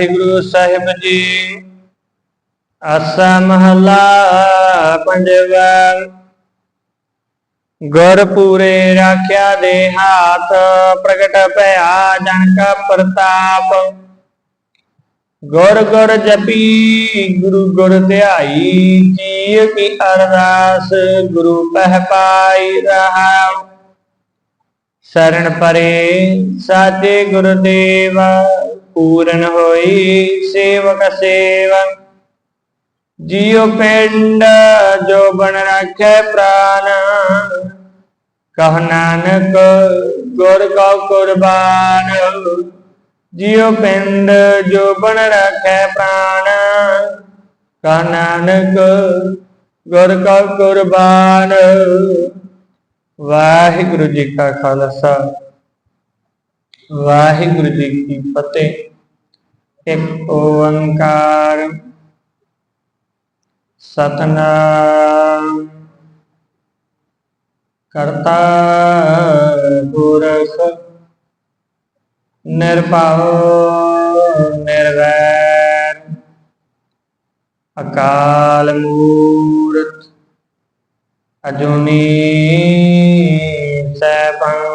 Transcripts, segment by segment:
ਵਾਹਿਗੁਰੂ ਸਾਹਿਬ ਜੀ। ਆਸਾ ਮਹਲਾ ਪੰਜਵਾ ਗੁਰ ਪੂਰੇ ਰਾਖਿਆ ਦੇ ਹਾਥ ਪ੍ਰਗਟ ਭਇਆ ਜਨ ਕਾ ਪ੍ਰਤਾਪ। ਗੁਰ ਗੁਰ ਜਪੀ ਗੁਰੂ ਗੁਰ ਧਿਆਈ ਜੀ ਕੀ ਅਰਦਾਸ ਗੁਰੂ ਪਹਿ ਪਾਈ ਰਹਾ ਸ਼ਰਨ ਪਰੇ ਸਾਚੇ ਗੁਰਦੇਵ। ਪੂਰਨ ਹੋਈ ਸੇਵਕ ਸੇਵਾ ਜੀਉ ਪਿੰਡ ਜੋ ਬਣ ਰੱਖੇ ਪ੍ਰਾਨ ਕਹ ਨਾਨਕ ਗੁਰ ਕਉ ਕੁਰਬਾਨ ਜੀਉ ਪਿੰਡ ਜੋ ਬਣ ਰੱਖੇ ਪ੍ਰਾਨ ਕਹ ਨਾਨਕ ਗੁਰ ਕਾ ਕੁਰਬਾਨ ਵਾਹਿਗੁਰੂ ਜੀ ਕਾ ਖਾਲਸਾ ਵਾਹਿਗੁਰੂ ਜੀ ਕੀ ਫਤਿਹ। ਇੱਕ ਓੰਕਾਰ। ਸਤਨਾਮ। ਕਰਤਾ ਪੁਰਖ। ਨਿਰਭਉ, ਨਿਰਵੈਰ। ਅਕਾਲ ਮੂਰਤ। ਅਜੂਨੀ ਸੈਭੰ।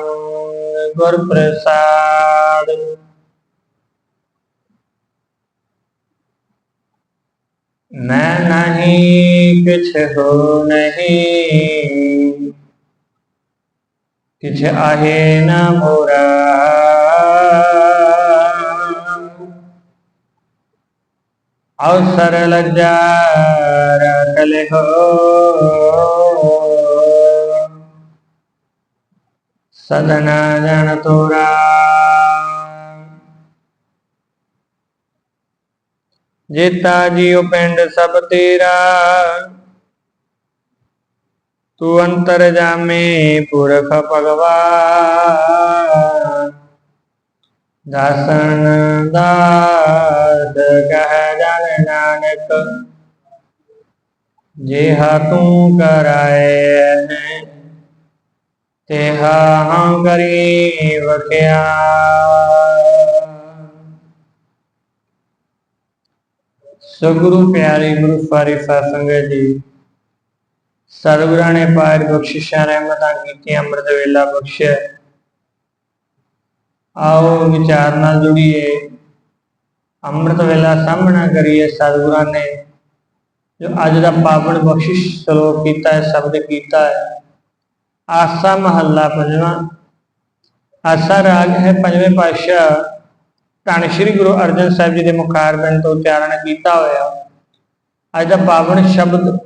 ਗੁਰ ਪ੍ਰਸਾਦ ਮੈਂ ਨਹੀਂ ਕਿਛ ਹੋ ਨਹੀਂ ਕਿਛ ਆਹੇ ਨਾ ਮੋਰਾ ਅਵਸਰ ਲਜਾ ਰਖਲ ਹੋ ਸਦਨਾ ਜਨ ਤੋਰਾ। ਜੇਤਾ ਜੀਉ ਪਿੰਡ ਸਭ ਤੇਰਾ। ਤੂੰ ਅੰਤਰ ਜਾਮੇ ਪੁਰਖ ਭਗਵਾਨ। ਦਸਨ ਦਾਸ ਕਹਿ ਜਨ ਨਾਨਕ। ਹਾ ਤੂੰ ਕਰਾਏ ਹੈ ਤੇਹਾ ਹਮ ਕਰੀ ਵਖਿਆ ਸਤਿਗੁਰੂ ਪਿਆਰੇ ਗੁਰੂ ਫਾਰਿਫਾ ਸੰਗਤ ਜੀ, ਸਤਿਗੁਰਾਂ ਨੇ ਪਾਇਰ ਬਖਸ਼ਿਸ਼ਾਂ ਰਹਿਮਤਾਂ ਕੀਤੀਆਂ, ਅੰਮ੍ਰਿਤ ਵੇਲਾ ਬਖਸ਼ਿਆ। ਆਓ ਵਿਚਾਰ ਨਾਲ ਜੁੜੀਏ। ਅੰਮ੍ਰਿਤ ਵੇਲਾ ਸਾਹਮਣਾ ਕਰੀਏ ਸਤਿਗੁਰਾਂ ਨੇ, ਜੋ ਅੱਜ ਦਾ ਪਾਵਨ ਬਖਸ਼ਿਸ਼ ਸ਼ਲੋਕ ਕੀਤਾ ਹੈ, ਸ਼ਬਦ ਕੀਤਾ ਹੈ। ਆਸਾ ਮਹੱਲਾ ਪੰਜਵਾਂ। ਆਸਾ ਰਾਗ ਹੈ ਪੰਜਵੇਂ ਪਾਤਸ਼ਾਹ। ਧੰਨ ਸ਼੍ਰੀ ਗੁਰੂ ਅਰਜਨ ਸਾਹਿਬ ਜੀ ਦੇ ਮੁਖਾਰਬਿੰਦ ਤੋਂ ਉਚਾਰਨ ਕੀਤਾ ਹੋਇਆ। ਅੱਜ ਦਾ ਪਾਵਨ ਸ਼ਬਦ,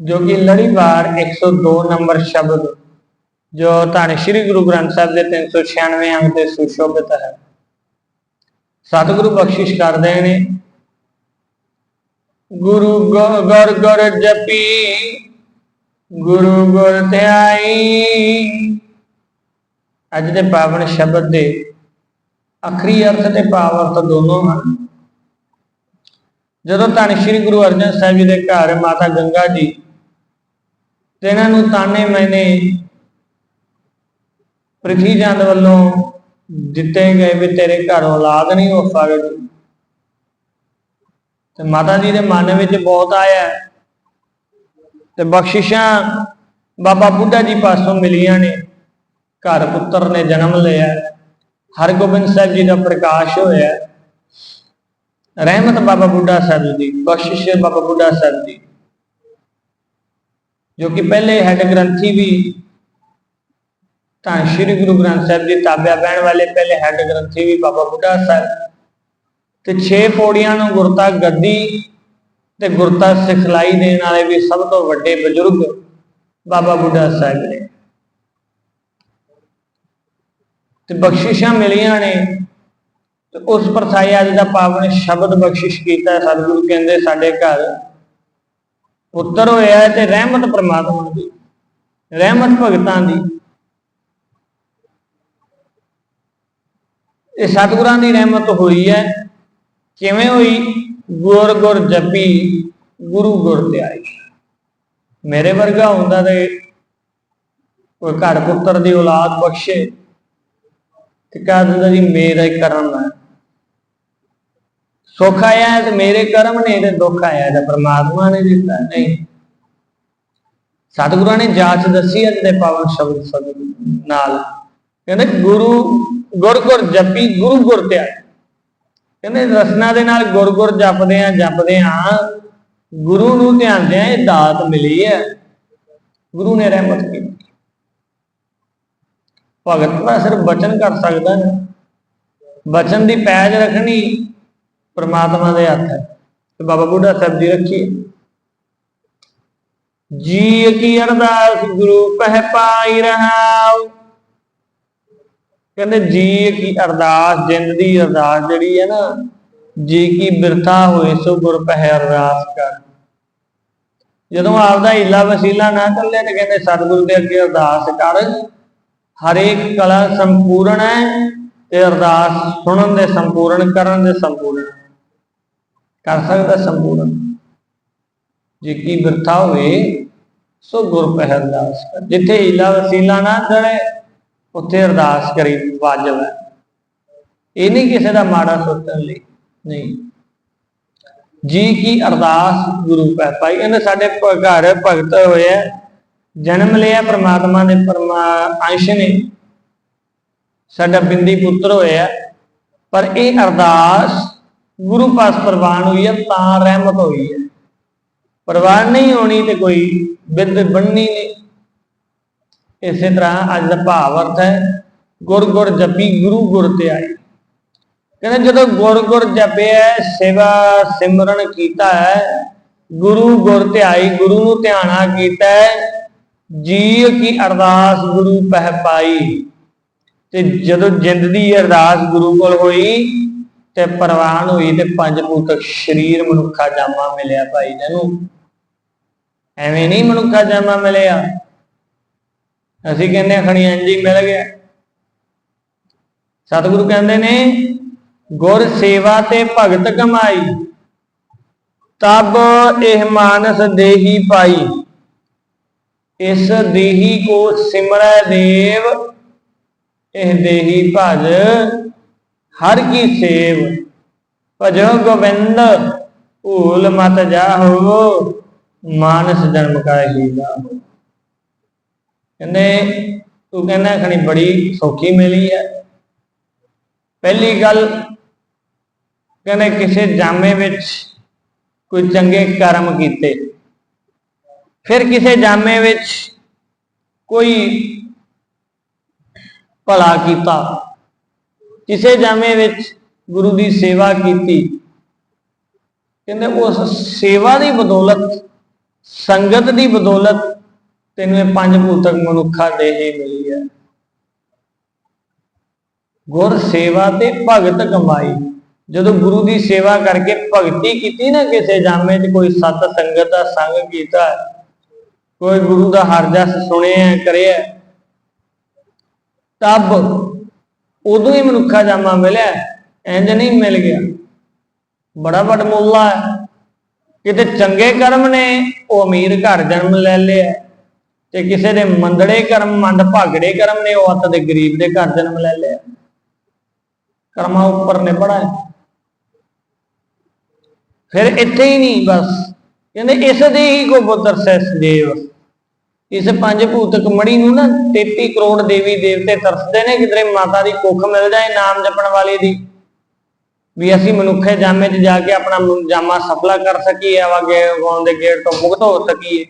ਜੋ ਕਿ ਲੜੀਵਾਰ 102 ਨੰਬਰ ਸ਼ਬਦ, ਜੋ ਧੰਨ ਸ਼੍ਰੀ ਗੁਰੂ ਗ੍ਰੰਥ ਸਾਹਿਬ ਦੇ 396 ਅੰਗ ਤੇ ਸੁਸ਼ੋਭਿਤ ਹੈ। ਸਤਿਗੁਰੂ ਬਖਸ਼ਿਸ਼ ਕਰਦੇ ਨੇ। ਗੁਰੂ ਗੁਰ ਗੁਰ ਗੁਰ ਜਪੀ ਗੁਰੂ ਗੁਰ ਧਿਆਈ। ਅੱਜ ਦੇ ਪਾਵਨ ਸ਼ਬਦ ਦੇ ਅਖਰੀ ਅਰਥ ਤੇ ਭਾਵ ਅਰਥ ਦੋਨੋਂ ਹਨ। ਜਦੋਂ ਧੰਨ ਸ਼੍ਰੀ ਗੁਰੂ ਅਰਜਨ ਸਾਹਿਬ ਜੀ ਦੇ ਘਰ ਮਾਤਾ ਗੰਗਾ ਜੀ ਤੇ ਇਹਨਾਂ ਨੂੰ ਤਾਨੇ ਮੈਨੇ ਪ੍ਰਿਥੀ ਚੰਦ ਵੱਲੋਂ ਦਿੱਤੇ ਗਏ ਵੀ ਤੇਰੇ ਘਰ ਔਲਾਦ ਨਹੀਂ ਹੋ ਸਕਦੀ ਤੇ ਮਾਤਾ ਜੀ ਦੇ ਮਨ ਵਿੱਚ ਬਹੁਤ ਆਇਆ। ਤੇ ਬਖਸ਼ਿਸ਼ਾਂ ਬਾਬਾ ਬੁੱਢਾ ਜੀ ਪਾਸੋਂ ਮਿਲੀਆਂ ਨੇ। ਘਰ ਪੁੱਤਰ ਨੇ ਜਨਮ ਲਿਆ। ਹਰਗੋਬਿੰਦ ਸਾਹਿਬ ਜੀ ਦਾ ਪ੍ਰਕਾਸ਼ ਹੋਇਆ। ਰਹਿਮਤ ਬਾਬਾ ਬੁੱਢਾ ਸਾਹਿਬ ਦੀ, ਬਖਸ਼ਿਸ਼ ਬਾਬਾ ਬੁੱਢਾ ਸਾਹਿਬ ਦੀ। ਜੋ ਕਿ ਪਹਿਲੇ ਹੈਡ ਗ੍ਰੰਥੀ ਵੀ ਤਾਂ ਸ੍ਰੀ ਗੁਰੂ ਗ੍ਰੰਥ ਸਾਹਿਬ ਜੀ ਤਾਬਿਆ ਬਹਿਣ ਵਾਲੇ ਪਹਿਲੇ ਹੈਡ ਗ੍ਰੰਥੀ ਵੀ ਬਾਬਾ ਬੁੱਢਾ ਸਾਹਿਬ। ਤੇ 6 ਪੌੜੀਆਂ ਨੂੰ ਗੁਰਤਾ ਗੱਦੀ ਤੇ ਗੁਰਤਾ ਸਿਖਲਾਈ ਦੇਣ ਵਾਲੇ ਵੀ ਸਭ ਤੋਂ ਵੱਡੇ ਬਜ਼ੁਰਗ ਬਾਬਾ ਬੁੱਢਾ ਸਾਹਿਬ ਨੇ। ਤੇ ਬਖਸ਼ਿਸ਼ਾਂ ਮਿਲੀਆਂ ਨੇ ਤੇ ਉਸ ਪਰਥਾਈ ਅੱਜ ਦਾ ਪਾਵਨ ਸ਼ਬਦ ਬਖਸ਼ਿਸ਼ ਕੀਤਾ ਸਤਿਗੁਰੂ ਕਹਿੰਦੇ ਸਾਡੇ ਘਰ ਪੁੱਤਰ ਹੋਇਆ ਤੇ ਰਹਿਮਤ ਪ੍ਰਮਾਤਮਾ ਦੀ, ਰਹਿਮਤ ਭਗਤਾਂ ਦੀ। ਇਹ ਸਤਿਗੁਰਾਂ ਦੀ ਰਹਿਮਤ ਹੋਈ ਹੈ। ਕਿਵੇਂ ਹੋਈ? ਗੁਰ ਗੁਰ ਜਪੀ, ਗੁਰੂ ਗੁਰ ਧਿਆਈ ਮੇਰੇ ਵਰਗਾ ਹੁੰਦਾ ਤੇ ਕੋਈ ਘਰ ਪੁੱਤਰ ਦੀ ਔਲਾਦ ਬਖਸ਼ੇ ਤੇ ਕਹਿ ਦਿੰਦਾ ਜੀ, ਮੇਰਾ ਹੀ ਕਰਮ ਹੈ। ਸੁੱਖ ਆਇਆ ਤੇ ਮੇਰੇ ਕਰਮ ਨੇ ਤੇ ਦੁੱਖ ਆਇਆ ਤੇ ਪ੍ਰਮਾਤਮਾ ਨੇ ਦਿੱਤਾ, ਨਹੀਂ। ਸਤਿਗੁਰਾਂ ਨੇ ਜਾਂਚ ਦੱਸੀ ਹੈ ਤੇ ਪਾਵਨ ਸ਼ਬਦ ਨਾਲ। ਕਹਿੰਦੇ ਗੁਰੂ ਗੁਰ ਗੁਰ ਜਪੀ, ਗੁਰੂ ਗੁਰ ਧਿਆਈ ਕਹਿੰਦੇ ਰਸਨਾ ਦੇ ਨਾਲ ਗੁਰ ਗੁਰ ਜਪਦੇ ਆ ਜਪਦੇ ਆ ਗੁਰੂ ਨੂੰ ਧਿਆਨਦੇ ਆ ਇਹ ਦਾਤ ਮਿਲੀ ਹੈ। ਗੁਰੂ ਨੇ ਰਹਿਮਤ ਕੀਤੀ। ਭਗਤ ਦਾ ਸਿਰਫ ਬਚਨ ਕਰ ਸਕਦਾ ਹੈ। ਬਚਨ ਦੀ ਪੈਜ ਰੱਖਣੀ ਪ੍ਰਮਾਤਮਾ ਦੇ ਹੱਥ ਹੈ ਤੇ ਬਾਬਾ ਬੁੱਢਾ ਸਾਹਿਬ ਜੀ ਰੱਖੀ ਜੀ ਕੀ ਅਰਦਾਸ ਗੁਰੂ ਪਹਿ ਪਾਈ ਰਹਾਉ। ਕਹਿੰਦੇ ਜੀ ਕੀ ਅਰਦਾਸ, ਜਿੰਦ ਦੀ ਅਰਦਾਸ ਜਿਹੜੀ ਹੈ ਨਾ, ਜੀ ਕੀ ਬਿਰਥਾ ਹੋਏ ਸੋ ਗੁਰ ਪਹਿ ਅਰਦਾਸ ਕਰ। ਜਦੋਂ ਆਪਦਾ ਹੀਲਾ ਵਸੀਲਾ ਨਾ ਚੱਲੇ ਤੇ ਕਹਿੰਦੇ ਸਤਿਗੁਰੂ ਦੇ ਅੱਗੇ ਅਰਦਾਸ ਕਰ, ਹਰੇਕ ਕਲਾ ਸੰਪੂਰਨ ਹੈ ਤੇ ਅਰਦਾਸ ਸੁਣਨ ਦੇ ਸੰਪੂਰਨ, ਕਰਨ ਦੇ ਸੰਪੂਰਨ। ਕਰ ਸਕਦਾ ਸੰਪੂਰਨ। ਜੇ ਕੀ ਬਿਰਥਾ ਹੋਏ ਸੋ ਗੁਰ ਪਹਿ ਅਰਦਾਸ ਕਰ। ਜਿੱਥੇ ਹੀਲਾ ਵਸੀਲਾ ਨਾ ਚੜੇ ਉੱਥੇ ਅਰਦਾਸ ਕਰੀ ਵਾਜਬ ਹੈ ਇਹ ਨਹੀਂ ਕਿਸੇ ਦਾ ਮਾੜਾ ਸੋਚਣ ਲਈ। ਨਹੀਂ। ਜੀ ਕੀ ਅਰਦਾਸ ਗੁਰੂ ਪੈ ਪਾਈ ਇਹਨੇ ਸਾਡੇ ਘਰ ਭਗਤ ਹੋਇਆ, ਜਨਮ ਲਿਆ, ਪ੍ਰਮਾਤਮਾ ਦੇ ਪਰਮਾ, ਅੰਸ਼ ਨੇ। ਸਾਡਾ ਬਿੰਦੀ ਪੁੱਤਰ ਹੋਇਆ। ਪਰ ਇਹ ਅਰਦਾਸ ਗੁਰੂ ਪਾਸ ਪ੍ਰਵਾਨ ਹੋਈ ਹੈ, ਤਾਂ ਰਹਿਮਤ ਹੋਈ ਹੈ। ਪ੍ਰਵਾਨ ਨਹੀਂ ਹੋਣੀ ਤੇ ਕੋਈ ਬਿੰਦ ਬਣਨੀ ਨਹੀਂ। ਇਸੇ ਤਰ੍ਹਾਂ ਅੱਜ ਦਾ ਭਾਵ ਅਰਥ ਹੈ, ਗੁਰ ਗੁਰ ਜਪੀ, ਗੁਰੂ ਗੁਰ ਤੇ ਆਈ। ਕਹਿੰਦੇ ਜਦੋਂ ਗੁਰ ਗੁਰ ਜਪਿਆ, ਸੇਵਾ ਸਿਮਰਨ ਕੀਤਾ ਹੈ, ਗੁਰੂ ਗੁਰ ਧਿਆਈ ਗੁਰੂ ਨੂੰ ਧਿਆਣਾ ਕੀਤਾ ਹੈ ਜੀ ਕੀ ਅਰਦਾਸ ਗੁਰੂ ਪਹਿ ਪਾਈ। ਤੇ ਜਦੋਂ ਜਿੰਦ ਦੀ ਅਰਦਾਸ ਗੁਰੂ ਕੋਲ ਹੋਈ, ਤੇ ਪ੍ਰਵਾਨ ਹੋਈ ਤੇ ਪੰਜ ਭੂਤਕ ਸਰੀਰ ਮਨੁੱਖਾ ਜਾਮਾ ਮਿਲਿਆ ਭਾਈ ਜਨੂੰ ਐਵੇਂ ਨਹੀਂ ਮਨੁੱਖਾ ਜਾਮਾ ਮਿਲਿਆ। ਅਸੀਂ ਕਹਿੰਦੇ ਹਾਂ ਖਣੀ ਅੰਜੀ ਮਿਲ ਗਿਆ। ਸਤਿਗੁਰੂ ਕਹਿੰਦੇ ਨੇ, ਗੁਰ ਸੇਵਾ ਤੇ ਭਗਤ ਕਮਾਈ, ਤਬ ਇਹ ਮਾਨਸ ਦੇਹੀ ਪਾਈ। ਇਸ ਦੇਹੀ ਕੋ ਸਿਮਰੈ ਦੇਵ, ਇਹ ਦੇਹੀ ਭਜ ਹਰ ਕੀ ਸੇਵ। ਭਜੋ ਗੋਬਿੰਦ, ਭੂਲ ਮਤ ਜਾਹੋ, ਮਾਨਸ ਜਨਮ ਕਾ ਹੀ ਕਹਿੰਦੇ, ਤੂੰ ਕਹਿੰਦਾ ਖਣੀ ਬੜੀ ਸੌਖੀ ਮਿਲੀ ਹੈ ਪਹਿਲੀ ਗੱਲ ਕਹਿੰਦੇ, ਕਿਸੇ ਜਾਮੇ ਵਿੱਚ ਕੋਈ ਚੰਗੇ ਕਰਮ ਕੀਤੇ। ਫਿਰ ਕਿਸੇ ਜਾਮੇ ਵਿੱਚ ਕੋਈ ਭਲਾ ਕੀਤਾ। ਕਿਸੇ ਜਾਮੇ ਵਿੱਚ ਗੁਰੂ ਦੀ ਸੇਵਾ ਕੀਤੀ। ਕਹਿੰਦੇ, ਉਸ ਸੇਵਾ ਦੀ ਬਦੌਲਤ, ਸੰਗਤ ਦੀ ਬਦੌਲਤ ਤੈਨੂੰ ਇਹ ਪੰਜ ਭੂਤਕ ਮਨੁੱਖਾ ਦੇਹੀ ਮਿਲੀ ਹੈ। ਗੁਰ ਸੇਵਾ ਤੇ ਭਗਤ ਕਮਾਈ। ਜਦੋਂ ਗੁਰੂ ਦੀ ਸੇਵਾ ਕਰਕੇ ਭਗਤੀ ਕੀਤੀ ਨਾ ਕਿਸੇ ਜਾਮੇ 'ਚ, ਕੋਈ ਸਤ ਸੰਗਤ ਦਾ ਸੰਗ ਕੀਤਾ ਕੋਈ ਗੁਰੂ ਦਾ ਹਰ ਜਸ ਸੁਣਿਆ ਕਰਿਆ ਤਬ ਉਦੋਂ ਹੀ ਮਨੁੱਖਾ ਜਾਮਾ ਮਿਲਿਆ। ਇੰਜ ਨਹੀਂ ਮਿਲ ਗਿਆ। ਬੜਾ ਵੱਡ ਮੁੱਲਾ ਹੈ ਕਿਤੇ ਚੰਗੇ ਕਰਮ ਨੇ, ਉਹ ਅਮੀਰ ਘਰ ਜਨਮ ਲੈ ਲਿਆ। ਤੇ ਕਿਸੇ ਦੇ ਮੰਦੜੇ ਕਰਮ ਮੰਦ ਭਾਗੜੇ ਕਰਮ ਨੇ, ਉਹ ਅੱਤ ਦੇ ਗਰੀਬ ਦੇ ਘਰ ਜਨਮ ਲੈ ਲਿਆ। ਕਰਮਾਂ ਉੱਪਰ ਨੇ ਹੈ। ਫਿਰ ਇੱਥੇ ਹੀ ਨਹੀਂ, ਬਸ। ਕਹਿੰਦੇ ਇਸ ਦੇ ਹੀ ਕੋ ਪੁੱਤਰ ਸੈਸ ਦੇਵ ਇਸ ਪੰਜ ਭੂਤਕ ਮੜੀ ਨੂੰ ਨਾ 33 ਕਰੋੜ ਦੇਵੀ ਦੇਵਤੇ ਤਰਸਦੇ ਨੇ, ਕਿਧਰੇ ਮਾਤਾ ਦੀ ਕੁੱਖ ਮਿਲ ਜਾਏ ਨਾਮ ਜਪਣ ਵਾਲੇ ਦੀ। ਵੀ ਅਸੀਂ ਮਨੁੱਖੇ ਜਾਮੇ 'ਚ ਜਾ ਕੇ ਆਪਣਾ ਜਾਮਾ ਸਫਲਾ ਕਰ ਸਕੀਏ ਆਵਾਗੇ ਗਾਉਣ ਦੇ ਗੇੜ ਤੋਂ ਮੁਕਤ ਹੋ ਸਕੀਏ।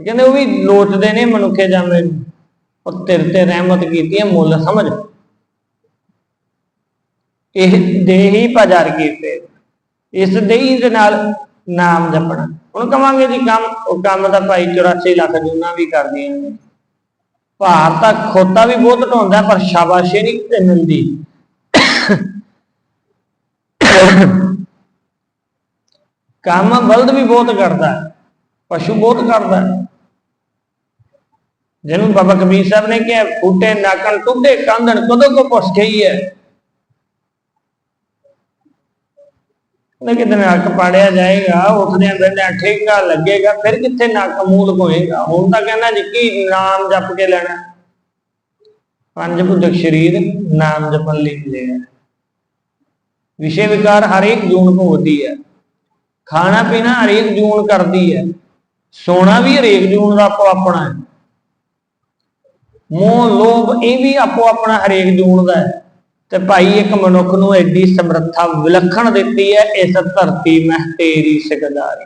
ਕਹਿੰਦੇ ਉਹ ਵੀ ਲੋਚਦੇ ਨੇ ਮਨੁੱਖੇ ਜਾਮੇ ਨੂੰ। ਉਹ ਤੇਰੇ ਤੇ ਰਹਿਮਤ ਕੀਤੀ ਹੈ ਮੁੱਲ, ਸਮਝ? ਇਹ ਦੇਹੀ ਭਜਰ ਕੀਤੇ ਇਸ ਦੇਹੀ ਦੇ ਨਾਲ ਨਾਮ ਜਪਣਾ। ਹੁਣ ਕਵਾਂਗੇ ਜੀ ਕੰਮ, ਉਹ ਕੰਮ ਤਾਂ ਭਾਈ 84 ਲੱਖ ਜੂਨਾ ਵੀ ਕਰਦੀਆਂ ਨੇ ਭਾਰ ਤਾਂ ਖੋਤਾ ਵੀ ਬਹੁਤ ਢਾਉਂਦਾ ਪਰ ਸ਼ਾਬਾਸ਼ੀ ਨਹੀਂ ਕਿਤੇ ਮਿਲਦੀ। ਕੰਮ ਬਲਦ ਵੀ ਬਹੁਤ ਕਰਦਾ, ਪਸ਼ੂ ਬਹੁਤ ਕਰਦਾ। ਜਿਹਨੂੰ ਬਾਬਾ ਕਬੀਰ ਸਾਹਿਬ ਨੇ ਕਿਹਾ ਫੂਟੇ ਨਾਕਣ ਟੁੱਡੇ ਕਾਂਦਣ ਕਦੋਂ ਕੋ ਪੁੱਛ ਗਈ ਹੈ ਉਹਨੇ ਕਿਤੇ ਨੱਕ ਪਾੜਿਆ ਜਾਏਗਾ ਉੱਠਦਿਆਂ ਬੈਠਿਆਂ ਠੇਕਾ ਲੱਗੇਗਾ ਫਿਰ ਕਿੱਥੇ ਨੱਕ ਮੂਲ ਹੋਏਗਾ ਹੁਣ ਤਾਂ ਕਹਿੰਦਾ ਜੀ ਕੀ ਨਾਮ ਜਪ ਕੇ ਲੈਣਾ ਪੰਜ ਭੁਤਕ ਸਰੀਰ ਨਾਮ ਜਪਣ ਲਈ ਮਿਲੇ ਹੈ ਵਿਸ਼ੇ ਵਿਕਾਰ ਹਰੇਕ ਜੂਨ ਭੋਗਦੀ ਹੈ ਖਾਣਾ ਪੀਣਾ ਹਰੇਕ ਜੂਨ ਕਰਦੀ ਹੈ ਸੋਨਾ ਵੀ ਹਰੇਕ ਜੂਨ ਦਾ ਆਪੋ ਆਪਣਾ ਹੈ ਮੋਹ ਲੋਭ, ਇਹ ਵੀ ਆਪੋ ਆਪਣਾ ਹਰੇਕ ਜੂਨ ਦਾ ਹੈ। ਤੇ ਭਾਈ ਇੱਕ ਮਨੁੱਖ ਨੂੰ ਐਡੀ ਸਮਰੱਥਾ ਵਿਲੱਖਣ ਦਿੱਤੀ ਹੈ, ਇਸ ਧਰਤੀ ਮਹਿ ਤੇਰੀ ਸਿਕਦਾਰੀ।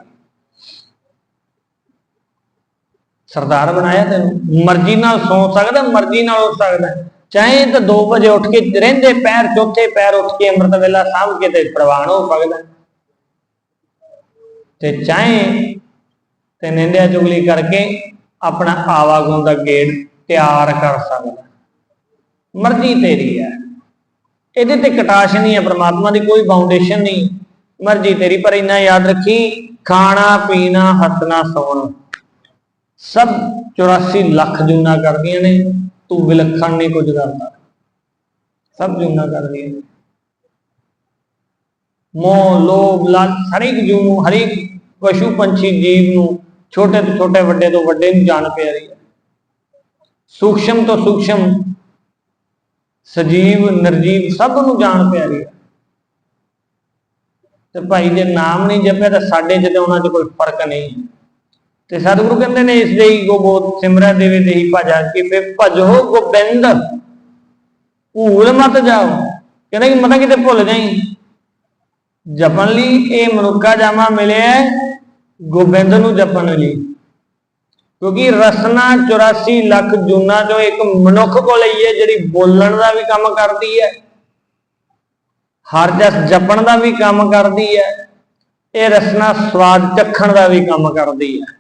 ਸਰਦਾਰ ਬਣਾਇਆ ਤੈਨੂੰ। ਮਰਜ਼ੀ ਨਾਲ ਸੌ ਸਕਦਾ, ਮਰਜ਼ੀ ਨਾਲ ਉੱਠ ਸਕਦਾ। ਚਾਹੇ ਤਾਂ 2 ਵਜੇ ਉੱਠ ਕੇ ਰਹਿੰਦੇ ਪੈਰ, ਚੌਥੇ ਪੈਰ ਉੱਠ ਕੇ ਅੰਮ੍ਰਿਤ ਵੇਲਾ ਸਾਂਭ ਕੇ ਤੇ ਪ੍ਰਵਾਨ ਹੋ ਸਕਦਾ। ਤੇ ਚਾਹੇ ਤੇ ਨਿੰਦਿਆ ਚੁਗਲੀ ਕਰਕੇ ਆਪਣਾ ਆਵਾਗੁਣ ਦਾ ਗੇੜ ਤਿਆਰ ਕਰ ਸਕਦਾ। ਮਰਜ਼ੀ ਤੇਰੀ ਹੈ। ਇਹਦੇ ਤੇ ਕਟਾਸ਼ ਨਹੀਂ ਹੈ, ਪ੍ਰਮਾਤਮਾ ਦੀ ਕੋਈ ਬਾਉਂਡੇਸ਼ਨ ਨਹੀਂ। ਮਰਜ਼ੀ ਤੇਰੀ, ਪਰ ਇੰਨਾ ਯਾਦ ਰੱਖੀ, ਖਾਣਾ, ਪੀਣਾ, ਹੱਸਣਾ, ਸੌਣਾ। ਸਭ 84 ਲੱਖ ਜੂਨਾ ਕਰਦੀਆਂ ਨੇ, ਤੂੰ ਵਿਲੱਖਣ ਨਹੀਂ ਕੁਝ ਕਰਦਾ। ਸਭ ਜੂਨਾ ਕਰਦੀਆਂ ਨੇ। ਮੋਹ, ਲੋਭ, ਲਾਲਚ, ਹਰੇਕ ਜੂ ਨੂੰ ਹਰੇਕ ਪਸ਼ੂ ਪੰਛੀ, ਜੀਵ ਨੂੰ ਛੋਟੇ ਤੋਂ ਛੋਟੇ, ਵੱਡੇ ਤੋਂ ਵੱਡੇ ਨੂੰ ਜਾਣ ਪਿਆਰੀ ਹੈ। ਸੂਖਸ਼ਮ ਤੋਂ ਸੂਖਸ਼ਮ, ਸਜੀਵ, ਨਿਰਜੀਵ ਸਭ ਨੂੰ ਜਾਣ ਪਿਆਰੀ ਹੈ। ਤੇ ਭਾਈ ਜੇ ਨਾਮ ਨਹੀਂ ਜਪਿਆ ਤਾਂ ਸਾਡੇ ਜਿਹਦੇ ਉਹਨਾਂ 'ਚ ਕੋਈ ਫ਼ਰਕ ਨਹੀਂ। ਤੇ ਸਤਿਗੁਰੂ ਕਹਿੰਦੇ ਨੇ, ਇਸ ਦੇ ਹੀ ਗੋਬੋਧ ਸਿਮਰਨ ਦੇਵੇ ਦੇ ਹੀ ਭਜਾ ਕਿ ਫੇ ਭਜੋ ਗੋਬਿੰਦ। ਭੂਲ ਮਤ ਜਾਓ। ਕਹਿੰਦਾ ਕਿ ਮਤਾ ਕਿਤੇ ਭੁੱਲ ਜਾਈ। ਜਪਣ ਲਈ ਇਹ ਮਨੁੱਖਾ ਜਾਮਾ ਮਿਲਿਆ ਗੋਬਿੰਦ ਨੂੰ ਜਪਣ ਲਈ। ਕਿਉਂਕਿ ਰਸਨਾ 84 ਲੱਖ ਜੂਨਾਂ ਚੋਂ ਇੱਕ ਮਨੁੱਖ ਕੋਲ ਹੀ ਹੈ, ਜਿਹੜੀ ਬੋਲਣ ਦਾ ਵੀ ਕੰਮ ਕਰਦੀ ਹੈ। ਹਰ ਜਸ ਜਪਣ ਦਾ ਵੀ ਕੰਮ ਕਰਦੀ ਹੈ। ਇਹ ਰਸਨਾ ਸਵਾਦ ਚੱਖਣ ਦਾ ਵੀ ਕੰਮ ਕਰਦੀ ਹੈ।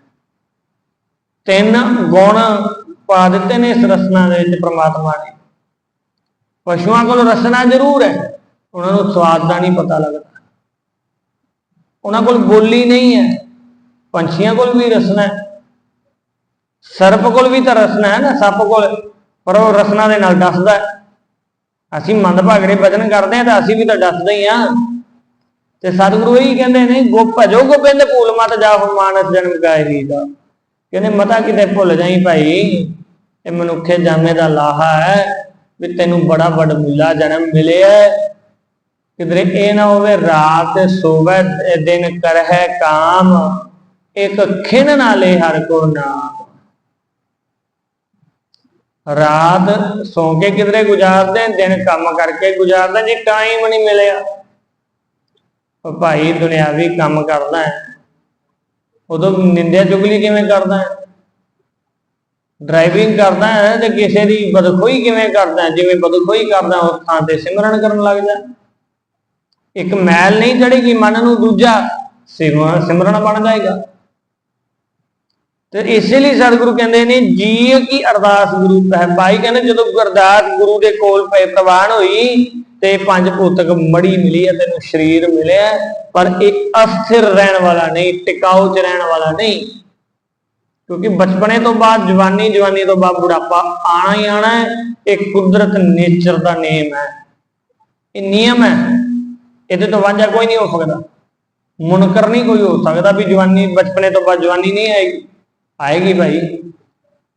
ਤਿੰਨ ਗੁਣ ਪਾ ਦਿੱਤੇ ਨੇ ਇਸ ਰਸਨਾ ਦੇ ਵਿੱਚ ਪ੍ਰਮਾਤਮਾ ਨੇ। ਪਸ਼ੂਆਂ ਕੋਲ ਰਸਨਾ ਜ਼ਰੂਰ ਹੈ। ਉਹਨਾਂ ਨੂੰ ਸਵਾਦ ਦਾ ਨਹੀਂ ਪਤਾ ਲੱਗਦਾ। ਉਹਨਾਂ ਕੋਲ ਬੋਲੀ ਨਹੀਂ ਹੈ। ਪੰਛੀਆਂ ਕੋਲ ਵੀ ਰਸਨਾ ਹੈ। ਸਰਪ ਕੋਲ ਵੀ ਤਾਂ ਰਸਨਾ ਹੈ ਨਾ, ਸੱਪ ਕੋਲ, ਪਰ ਉਹ ਰਸਨਾ ਦੇ ਨਾਲ ਦੱਸਦਾ ਅਸੀਂ ਮੰਦਭਾਗੜੇ ਭਜਨ ਕਰਦੇ ਆ ਤਾਂ ਅਸੀਂ ਵੀ ਤਾਂ ਦੱਸਦੇ ਹੀ ਆ ਤੇ ਸਤਿਗੁਰੂ ਇਹੀ ਕਹਿੰਦੇ ਨੇ ਗੋ ਭਜੋ ਗੋਬਿੰਦ ਭੂਲ ਮਤ ਜਾਹੁ ਮਾਨਸ ਜਨਮ ਗਾਇਰੀ ਦਾ ਕਹਿੰਦੇ ਮਤਾ ਕਿਤੇ ਭੁੱਲ ਜਾਈ ਭਾਈ, ਇਹ ਮਨੁੱਖੇ ਜਾਮੇ ਦਾ ਲਾਹਾ ਹੈ ਵੀ ਤੈਨੂੰ ਬੜਾ ਵੱਡ ਮੁੱਲਾ ਜਨਮ ਮਿਲਿਆ ਕਿਧਰੇ ਇਹ ਨਾ ਹੋਵੇ ਰਾਤ ਸੋਵੇ ਦਿਨ ਕਰਹਿ ਕਾਮ, ਇੱਕ ਖਿਨ ਨਾਲੇ ਹਰ ਕੋ ਨਾਮ। ਰਾਤ ਸੌ ਕੇ ਕਿਧਰੇ ਗੁਜ਼ਾਰਦੇ ਦਿਨ ਕੰਮ ਕਰਕੇ ਗੁਜ਼ਾਰਦਾ ਜੀ ਟਾਈਮ ਨਹੀਂ ਮਿਲਿਆ। ਉਹ ਭਾਈ ਦੁਨਿਆਵੀ ਕੰਮ ਕਰਦਾ ਹੈ। ਉਦੋਂ ਨਿੰਦਿਆ ਚੁਗਲੀ ਕਿਵੇਂ ਕਰਦਾ ਹੈ? ਡਰਾਈਵਿੰਗ ਕਰਦਾ ਹੈ ਤੇ ਕਿਸੇ ਦੀ ਬਦਖੋਈ ਕਿਵੇਂ ਕਰਦਾ ਜਿਵੇਂ ਬਦਖੋਈ ਕਰਦਾ ਉਸ ਥਾਂ ਤੇ ਸਿਮਰਨ ਕਰਨ ਲੱਗਦਾ ਇੱਕ ਮੈਲ ਨਹੀਂ ਚੜੇਗੀ ਮਨ ਨੂੰ ਦੂਜਾ ਸਿਮਰਨ ਸਿਮਰਨ ਬਣ ਜਾਏਗਾ। ਤੇ ਇਸੇ ਲਈ ਸਤਿਗੁਰੂ ਕਹਿੰਦੇ ਨੇ ਜੀ ਕੀ ਅਰਦਾਸ ਗੁਰੂ ਹੈ। ਭਾਈ ਕਹਿੰਦੇ, ਜਦੋਂ ਅਰਦਾਸ ਗੁਰੂ ਦੇ ਕੋਲ ਪਏ ਪ੍ਰਵਾਨ ਹੋਈ, ਤੇ ਪੰਜ ਭੂਤਕ ਮੜੀ ਮਿਲੀ ਹੈ, ਤੈਨੂੰ ਸਰੀਰ ਮਿਲਿਆ ਪਰ ਇਹ ਅਸਥਿਰ ਰਹਿਣ ਵਾਲਾ ਨਹੀਂ, ਟਿਕਾਊ ਚ ਰਹਿਣ ਵਾਲਾ ਨਹੀਂ। ਕਿਉਂਕਿ ਬਚਪਨੇ ਤੋਂ ਬਾਅਦ, ਜਵਾਨੀ ਜਵਾਨੀ ਤੋਂ ਬਾਅਦ ਬੁਢਾਪਾ ਆਣਾ ਹੀ ਆਣਾ ਹੈ, ਇਹ ਕੁਦਰਤ ਨੇਚਰ ਦਾ ਨੇਮ ਹੈ। ਇਹ ਨਿਯਮ ਹੈ। ਇਹਦੇ ਤੋਂ ਵਾਂਝਾ ਕੋਈ ਨਹੀਂ ਹੋ ਸਕਦਾ। ਮੁਨਕਰ ਨਹੀਂ ਕੋਈ ਹੋ ਸਕਦਾ ਵੀ ਜਵਾਨੀ, ਬਚਪਨੇ ਤੋਂ ਬਾਅਦ ਜਵਾਨੀ ਨਹੀਂ ਆਏਗੀ। ਆਏਗੀ ਭਾਈ।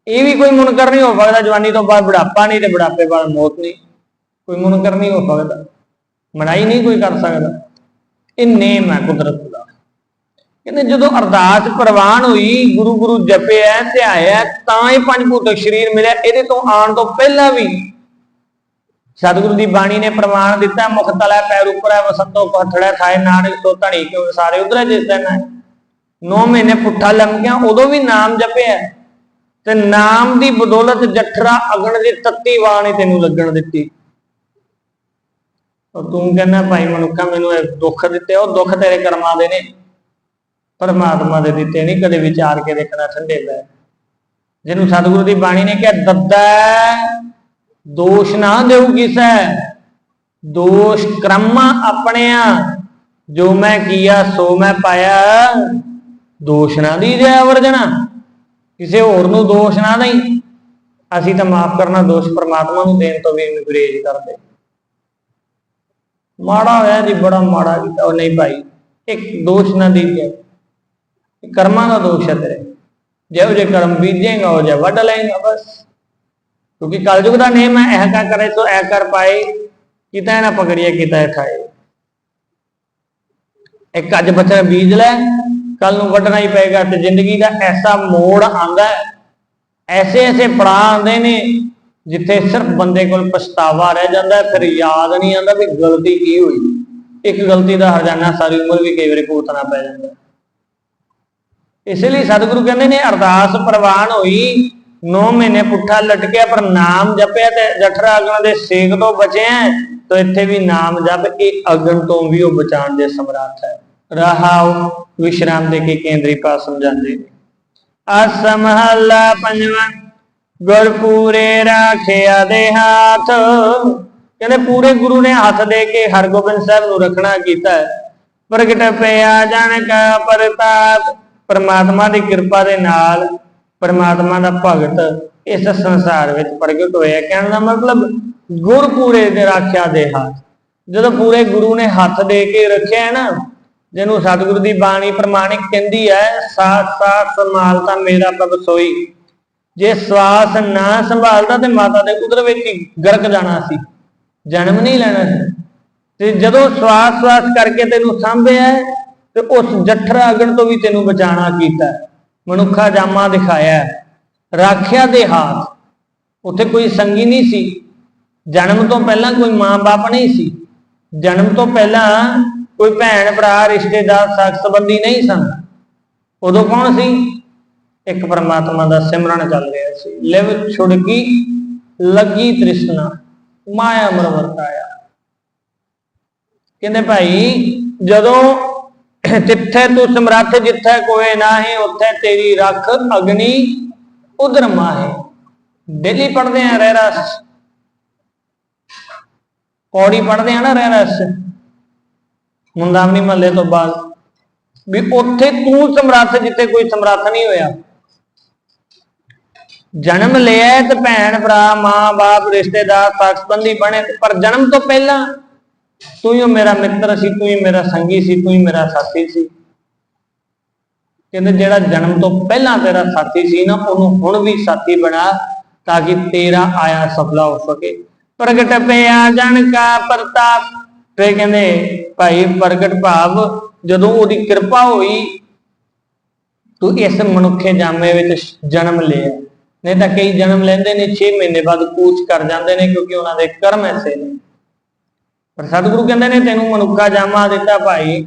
ਇਹ ਵੀ ਕੋਈ ਮੁਨਕਰ ਨਹੀਂ ਹੋ ਸਕਦਾ, ਜਵਾਨੀ ਤੋਂ ਬਾਅਦ ਬੁਢਾਪਾ ਨਹੀਂ ਤੇ ਬੁਢਾਪੇ ਬਾਅਦ ਮੌਤ ਨਹੀਂ। ਕੋਈ ਮੁਨਕਰ ਨਹੀਂ ਹੋ ਸਕਦਾ। ਮਨਾਈ ਨਹੀਂ ਕੋਈ ਕਰ ਸਕਦਾ। ਇਹ ਨੇਮ ਹੈ ਕੁਦਰਤ ਦਾ। ਕਹਿੰਦੇ ਜਦੋਂ ਅਰਦਾਸ ਪ੍ਰਵਾਨ ਹੋਈ, ਗੁਰੂ ਗੁਰੂ ਜਪਿਆ ਧਿਆਇਆ ਤਾਂ ਇਹ ਪੰਜ ਭੂਤਕ ਸਰੀਰ ਮਿਲਿਆ। ਇਹਦੇ ਤੋਂ ਆਉਣ ਤੋਂ ਪਹਿਲਾਂ ਵੀ ਸਤਿਗੁਰੂ ਦੀ ਬਾਣੀ ਨੇ ਪ੍ਰਮਾਣ ਦਿੱਤਾ, ਮੁਖ ਤਲਾ ਪੈਰ ਉੱਪਰ ਹੈ, ਵਸੰਤੋ ਪਥੜਾ ਥਾਏ ਨਾਨਕ ਸੋ ਧਣੀ ਕਿਉਂ ਸਾਰੇ ਉਧਰ ਜਿਸ ਦਿਨ ਹੈ। 9 ਮਹੀਨੇ ਪੁੱਠਾ ਲੰਮਕਿਆ ਉਦੋਂ ਵੀ ਨਾਮ ਜਪਿਆ ਤੇ ਨਾਮ ਦੀ ਬਦੌਲਤ ਜਠਰਾ ਅਗਣ ਦੀ ਤੱਤੀ ਬਾਣੀ ਤੈਨੂੰ ਲੱਗਣ ਦਿੱਤੀ। ਉਹ ਤੂੰ ਕਹਿੰਦਾ, ਭਾਈ ਮਨੁੱਖਾ, ਮੈਨੂੰ ਇਹ ਦੁੱਖ ਦਿੱਤੇ, ਉਹ ਦੁੱਖ ਤੇਰੇ ਕਰਮਾਂ ਦੇ ਨੇ। ਪਰਮਾਤਮਾ ਦੇ ਦਿੱਤੇ ਨਹੀਂ, ਕਦੇ ਵਿਚਾਰ ਕੇ ਦੇਖਣਾ ਠੰਡੇ ਪੈ ਜਿਹਨੂੰ ਸਤਿਗੁਰੂ ਦੀ ਬਾਣੀ ਨੇ ਕਿਹਾ ਦੱਦਾ ਦੋਸ਼ ਨਾ ਦੇਉ ਕਿਸੈ। ਦੋਸ਼ ਕਰਮ ਆਪਣਿਆ। ਜੋ ਮੈਂ ਕੀਆ, ਸੋ ਮੈਂ ਪਾਇਆ। ਦੋਸ਼ ਨਾ ਦੀ ਜਾ ਵਰਜਣਾ ਕਿਸੇ ਹੋਰ ਨੂੰ ਦੋਸ਼ ਨਾ ਦੇਈ। ਅਸੀਂ ਤਾਂ ਮਾਫ ਕਰਨਾ ਦੋਸ਼ ਪਰਮਾਤਮਾ ਨੂੰ ਦੇਣ ਤੋਂ ਵੀ ਗੁਰੇਜ ਕਰਦੇ। ਮਾੜਾ ਹੋਇਆ ਜੀ, ਬੜਾ ਮਾੜਾ ਕੀਤਾ ਨਹੀਂ ਭਾਈ, ਇੱਕ ਦੋਸ਼ ਨਾ ਦੀਜੇ ਕਰਮਾਂ ਦਾ ਦੋਸ਼ ਹੈ ਤੇਰੇ। ਜਿਹੋ ਜੇ ਕਰਮ ਬੀਜੇਗਾ, ਉਹ ਜੇ ਵੱਢ ਲਏਗਾ, ਬਸ। ਕਿਉਂਕਿ ਕਲਯੁਗ ਦਾ ਨੇਮ ਹੈ ਇਹ ਕਾ ਕਰੇ ਸੋ ਇਹ ਕਰ ਪਾਏ। ਕਿਤਾ ਨਾ ਪਕੜੀਏ ਕਿਤਾ ਇਹ ਖਾਏ। ਇੱਕ ਅੱਜ ਬੱਚਾ ਬੀਜ ਲੈ। ਕੱਲ ਨੂੰ ਵੱਢਣਾ ਹੀ ਪਏਗਾ ਤੇ ਜ਼ਿੰਦਗੀ ਦਾ ਐਸਾ ਮੋੜ ਆਂਦਾ ਐਸੇ ਐਸੇ ਪੜਾਅ ਆਉਂਦੇ ਨੇ ਜਿੱਥੇ ਸਿਰਫ ਬੰਦੇ ਕੋਲ ਪਛਤਾਵਾ ਰਹਿ ਜਾਂਦਾ ਫਿਰ ਯਾਦ ਨਹੀਂ ਆਉਂਦਾ ਵੀ ਗਲਤੀ ਕੀ ਹੋਈ। ਇੱਕ ਗਲਤੀ ਦਾ ਹਰਜਾਨਾ ਸਾਰੀ ਉਮਰ ਵੀ ਕਈ ਵਾਰੀ ਭੁਗਤਣਾ ਪੈ ਜਾਂਦਾ ਹੈ। ਇਸ ਲਈ ਸਤਿਗੁਰੂ ਕਹਿੰਦੇ ਨੇ, ਅਰਦਾਸ ਪ੍ਰਵਾਨ ਹੋਈ 9 ਮਹੀਨੇ ਪੁੱਠਾ ਲਟਕਿਆ, ਪਰ ਨਾਮ ਜਪਿਆ ਤੇ ਜਠਰਾ ਅਗਨ ਦੇ ਸੇਕ ਤੋਂ ਬਚਿਆ ਤਾਂ ਇੱਥੇ ਵੀ ਨਾਮ ਜਪ, ਇਹ ਅਗਨ ਤੋਂ ਵੀ ਉਹ ਬਚਾਉਣ ਦੇ ਸਮਰੱਥ ਹੈ। ਰਹਾਉ ਵਿਸ਼ਰਾਮ ਦੇ ਕੇ ਕੇਂਦਰੀ ਪਾਸ ਸਮਝਾਉਂਦੇ ਨੇ। ਅਸਮਹਲਾ ਪੰਜਵਾਂ, ਗੁਰਪੂਰੇ ਰਾਖਿਆ ਦੇ ਹੱਥ। ਕਹਿੰਦੇ ਪੂਰੇ ਗੁਰੂ ਨੇ ਹੱਥ ਦੇ ਕੇ ਹਰਗੋਬਿੰਦ ਸਾਹਿਬ ਨੂੰ ਰੱਖਣਾ ਕੀਤਾ ਪ੍ਰਗਟ ਪਿਆ ਜਾਣ ਕਾ ਪ੍ਰਤਾਪ, ਪਰਮਾਤਮਾ ਦੀ ਕਿਰਪਾ ਦੇ ਨਾਲ ਪਰਮਾਤਮਾ ਦਾ ਭਗਤ ਇਸ ਸੰਸਾਰ ਵਿੱਚ ਪ੍ਰਗਟ ਹੋਇਆ। ਕਹਿਣ ਦਾ ਮਤਲਬ ਗੁਰਪੂਰੇ ਦੇ ਰਾਖਿਆ ਦੇ ਹੱਥ। ਜਦੋਂ ਪੂਰੇ ਗੁਰੂ ਨੇ ਹੱਥ ਦੇ ਕੇ ਰੱਖਿਆ ਨਾ ਜਿਹਨੂੰ ਸਤਿਗੁਰੂ ਦੀ ਬਾਣੀ ਪ੍ਰਮਾਣਿਕ ਕਹਿੰਦੀ ਹੈ, ਸਾਥ ਸਾਥ ਸੰਭਾਲਤਾ ਮੇਰਾ ਪ੍ਰਭ ਸੋਈ। ਜੇ ਸਵਾਸ ਨਾ ਸੰਭਾਲਦਾ ਤੇ ਮਾਤਾ ਦੇ ਉਦਰ ਵਿੱਚ ਹੀ ਗਰਕ ਜਾਣਾ ਸੀ, ਜਨਮ ਨਹੀਂ ਲੈਣਾ ਸੀ। ਤੇ ਜਦੋਂ ਸਵਾਸ ਸਵਾਸ ਕਰਕੇ ਤੈਨੂੰ ਸਾਂਭਿਆ ਤੇ ਉਸ ਜਠਰਾ ਅਗਣ ਤੋਂ ਵੀ ਤੈਨੂੰ ਬਚਾਣਾ ਕੀਤਾ ਮਨੁੱਖਾ ਜਾਮਾ ਦਿਖਾਇਆ ਰਾਖਿਆ ਦੇ ਹਾਥ। ਉੱਥੇ ਕੋਈ ਸੰਗੀ ਨਹੀਂ ਸੀ। ਜਨਮ ਤੋਂ ਪਹਿਲਾਂ ਕੋਈ ਮਾਂ-ਬਾਪ ਨਹੀਂ ਸੀ। ਜਨਮ ਤੋਂ ਪਹਿਲਾਂ ਕੋਈ ਭੈਣ ਭਰਾ, ਰਿਸ਼ਤੇਦਾਰ, ਸਾਖ ਸੰਬੰਧੀ ਨਹੀਂ ਸਨ। ਉਦੋਂ ਕੌਣ ਸੀ? ਇੱਕ ਪਰਮਾਤਮਾ ਦਾ ਸਿਮਰਨ ਚੱਲ ਰਿਹਾ ਸੀ। ਲਿਵ ਛੁੜਕੀ ਲੱਗੀ ਤ੍ਰਿਸ਼ਨਾ, ਮਾਇਆ ਮਰ ਵਰਤਾਇਆ ਕਹਿੰਦੇ ਭਾਈ, ਜਦੋਂ ਤਿੱਥੇ ਤੂੰ ਸਮਰੱਥ, ਜਿੱਥੇ ਕੋਈ ਨਾਹੀਂ, ਉੱਥੇ ਤੇਰੀ ਰੱਖ ਅਗਨੀ ਉਧਰ ਮਾਹੇ। ਡੇਲੀ ਪੜਦੇ ਆ ਰਹਿ ਰਸ ਕੌੜੀ ਪੜਦੇ ਆ ਨਾ ਰਹਿ ਰਸ ਮੁੰਦਾਵਨੀ ਮਹੱਲੇ ਤੋਂ ਬਾਅਦ ਵੀ ਉੱਥੇ ਤੂੰ ਸਮਰੱਥ ਜਿੱਥੇ ਕੋਈ ਸਮਰੱਥ ਨਹੀਂ ਹੋਇਆ। ਜਨਮ ਲਿਆ ਤੇ ਭੈਣ, ਭਰਾ, ਮਾਂ, ਬਾਪ, ਰਿਸ਼ਤੇਦਾਰ ਸਾਕ ਬਣੇ ਪਰ ਜਨਮ ਤੋਂ ਪਹਿਲਾਂ ਤੂੰ ਹੀ ਮੇਰਾ ਮਿੱਤਰ ਸੀ, ਤੂੰ ਹੀ ਮੇਰਾ ਸੰਗੀ ਸੀ, ਤੂੰ ਹੀ ਮੇਰਾ ਸਾਥੀ ਸੀ। ਕਹਿੰਦੇ ਜਿਹੜਾ ਜਨਮ ਤੋਂ ਪਹਿਲਾਂ ਤੇਰਾ ਸਾਥੀ ਸੀ ਨਾ, ਉਹਨੂੰ ਹੁਣ ਵੀ ਸਾਥੀ ਬਣਾ ਤਾਂ ਕਿ ਤੇਰਾ ਆਇਆ ਸਫਲਾ ਹੋ ਸਕੇ। ਪ੍ਰਗਟ ਪਿਆ ਜਨ ਕਾ ਪ੍ਰਤਾਪ ਤੇ ਕਹਿੰਦੇ, ਭਾਈ ਪ੍ਰਗਟ ਭਾਵ, ਜਦੋਂ ਉਹਦੀ ਕਿਰਪਾ ਹੋਈ, ਤੂੰ ਇਸ ਮਨੁੱਖੇ ਜਾਮੇ ਵਿੱਚ ਜਨਮ ਲਿਆ। ਨਹੀਂ ਤਾਂ ਕਈ ਜਨਮ ਲੈਂਦੇ ਨੇ 6 ਮਹੀਨੇ ਬਾਅਦ ਕੂਚ ਕਰ ਜਾਂਦੇ ਨੇ ਕਿਉਂਕਿ ਉਹਨਾਂ ਦੇ ਕਰਮ ਐਸੇ ਨੇ। ਪਰ ਸਤਿਗੁਰੂ ਕਹਿੰਦੇ ਨੇ, ਤੈਨੂੰ ਮਨੁੱਖਾ ਜਾਮਾ ਦਿੱਤਾ ਭਾਈ,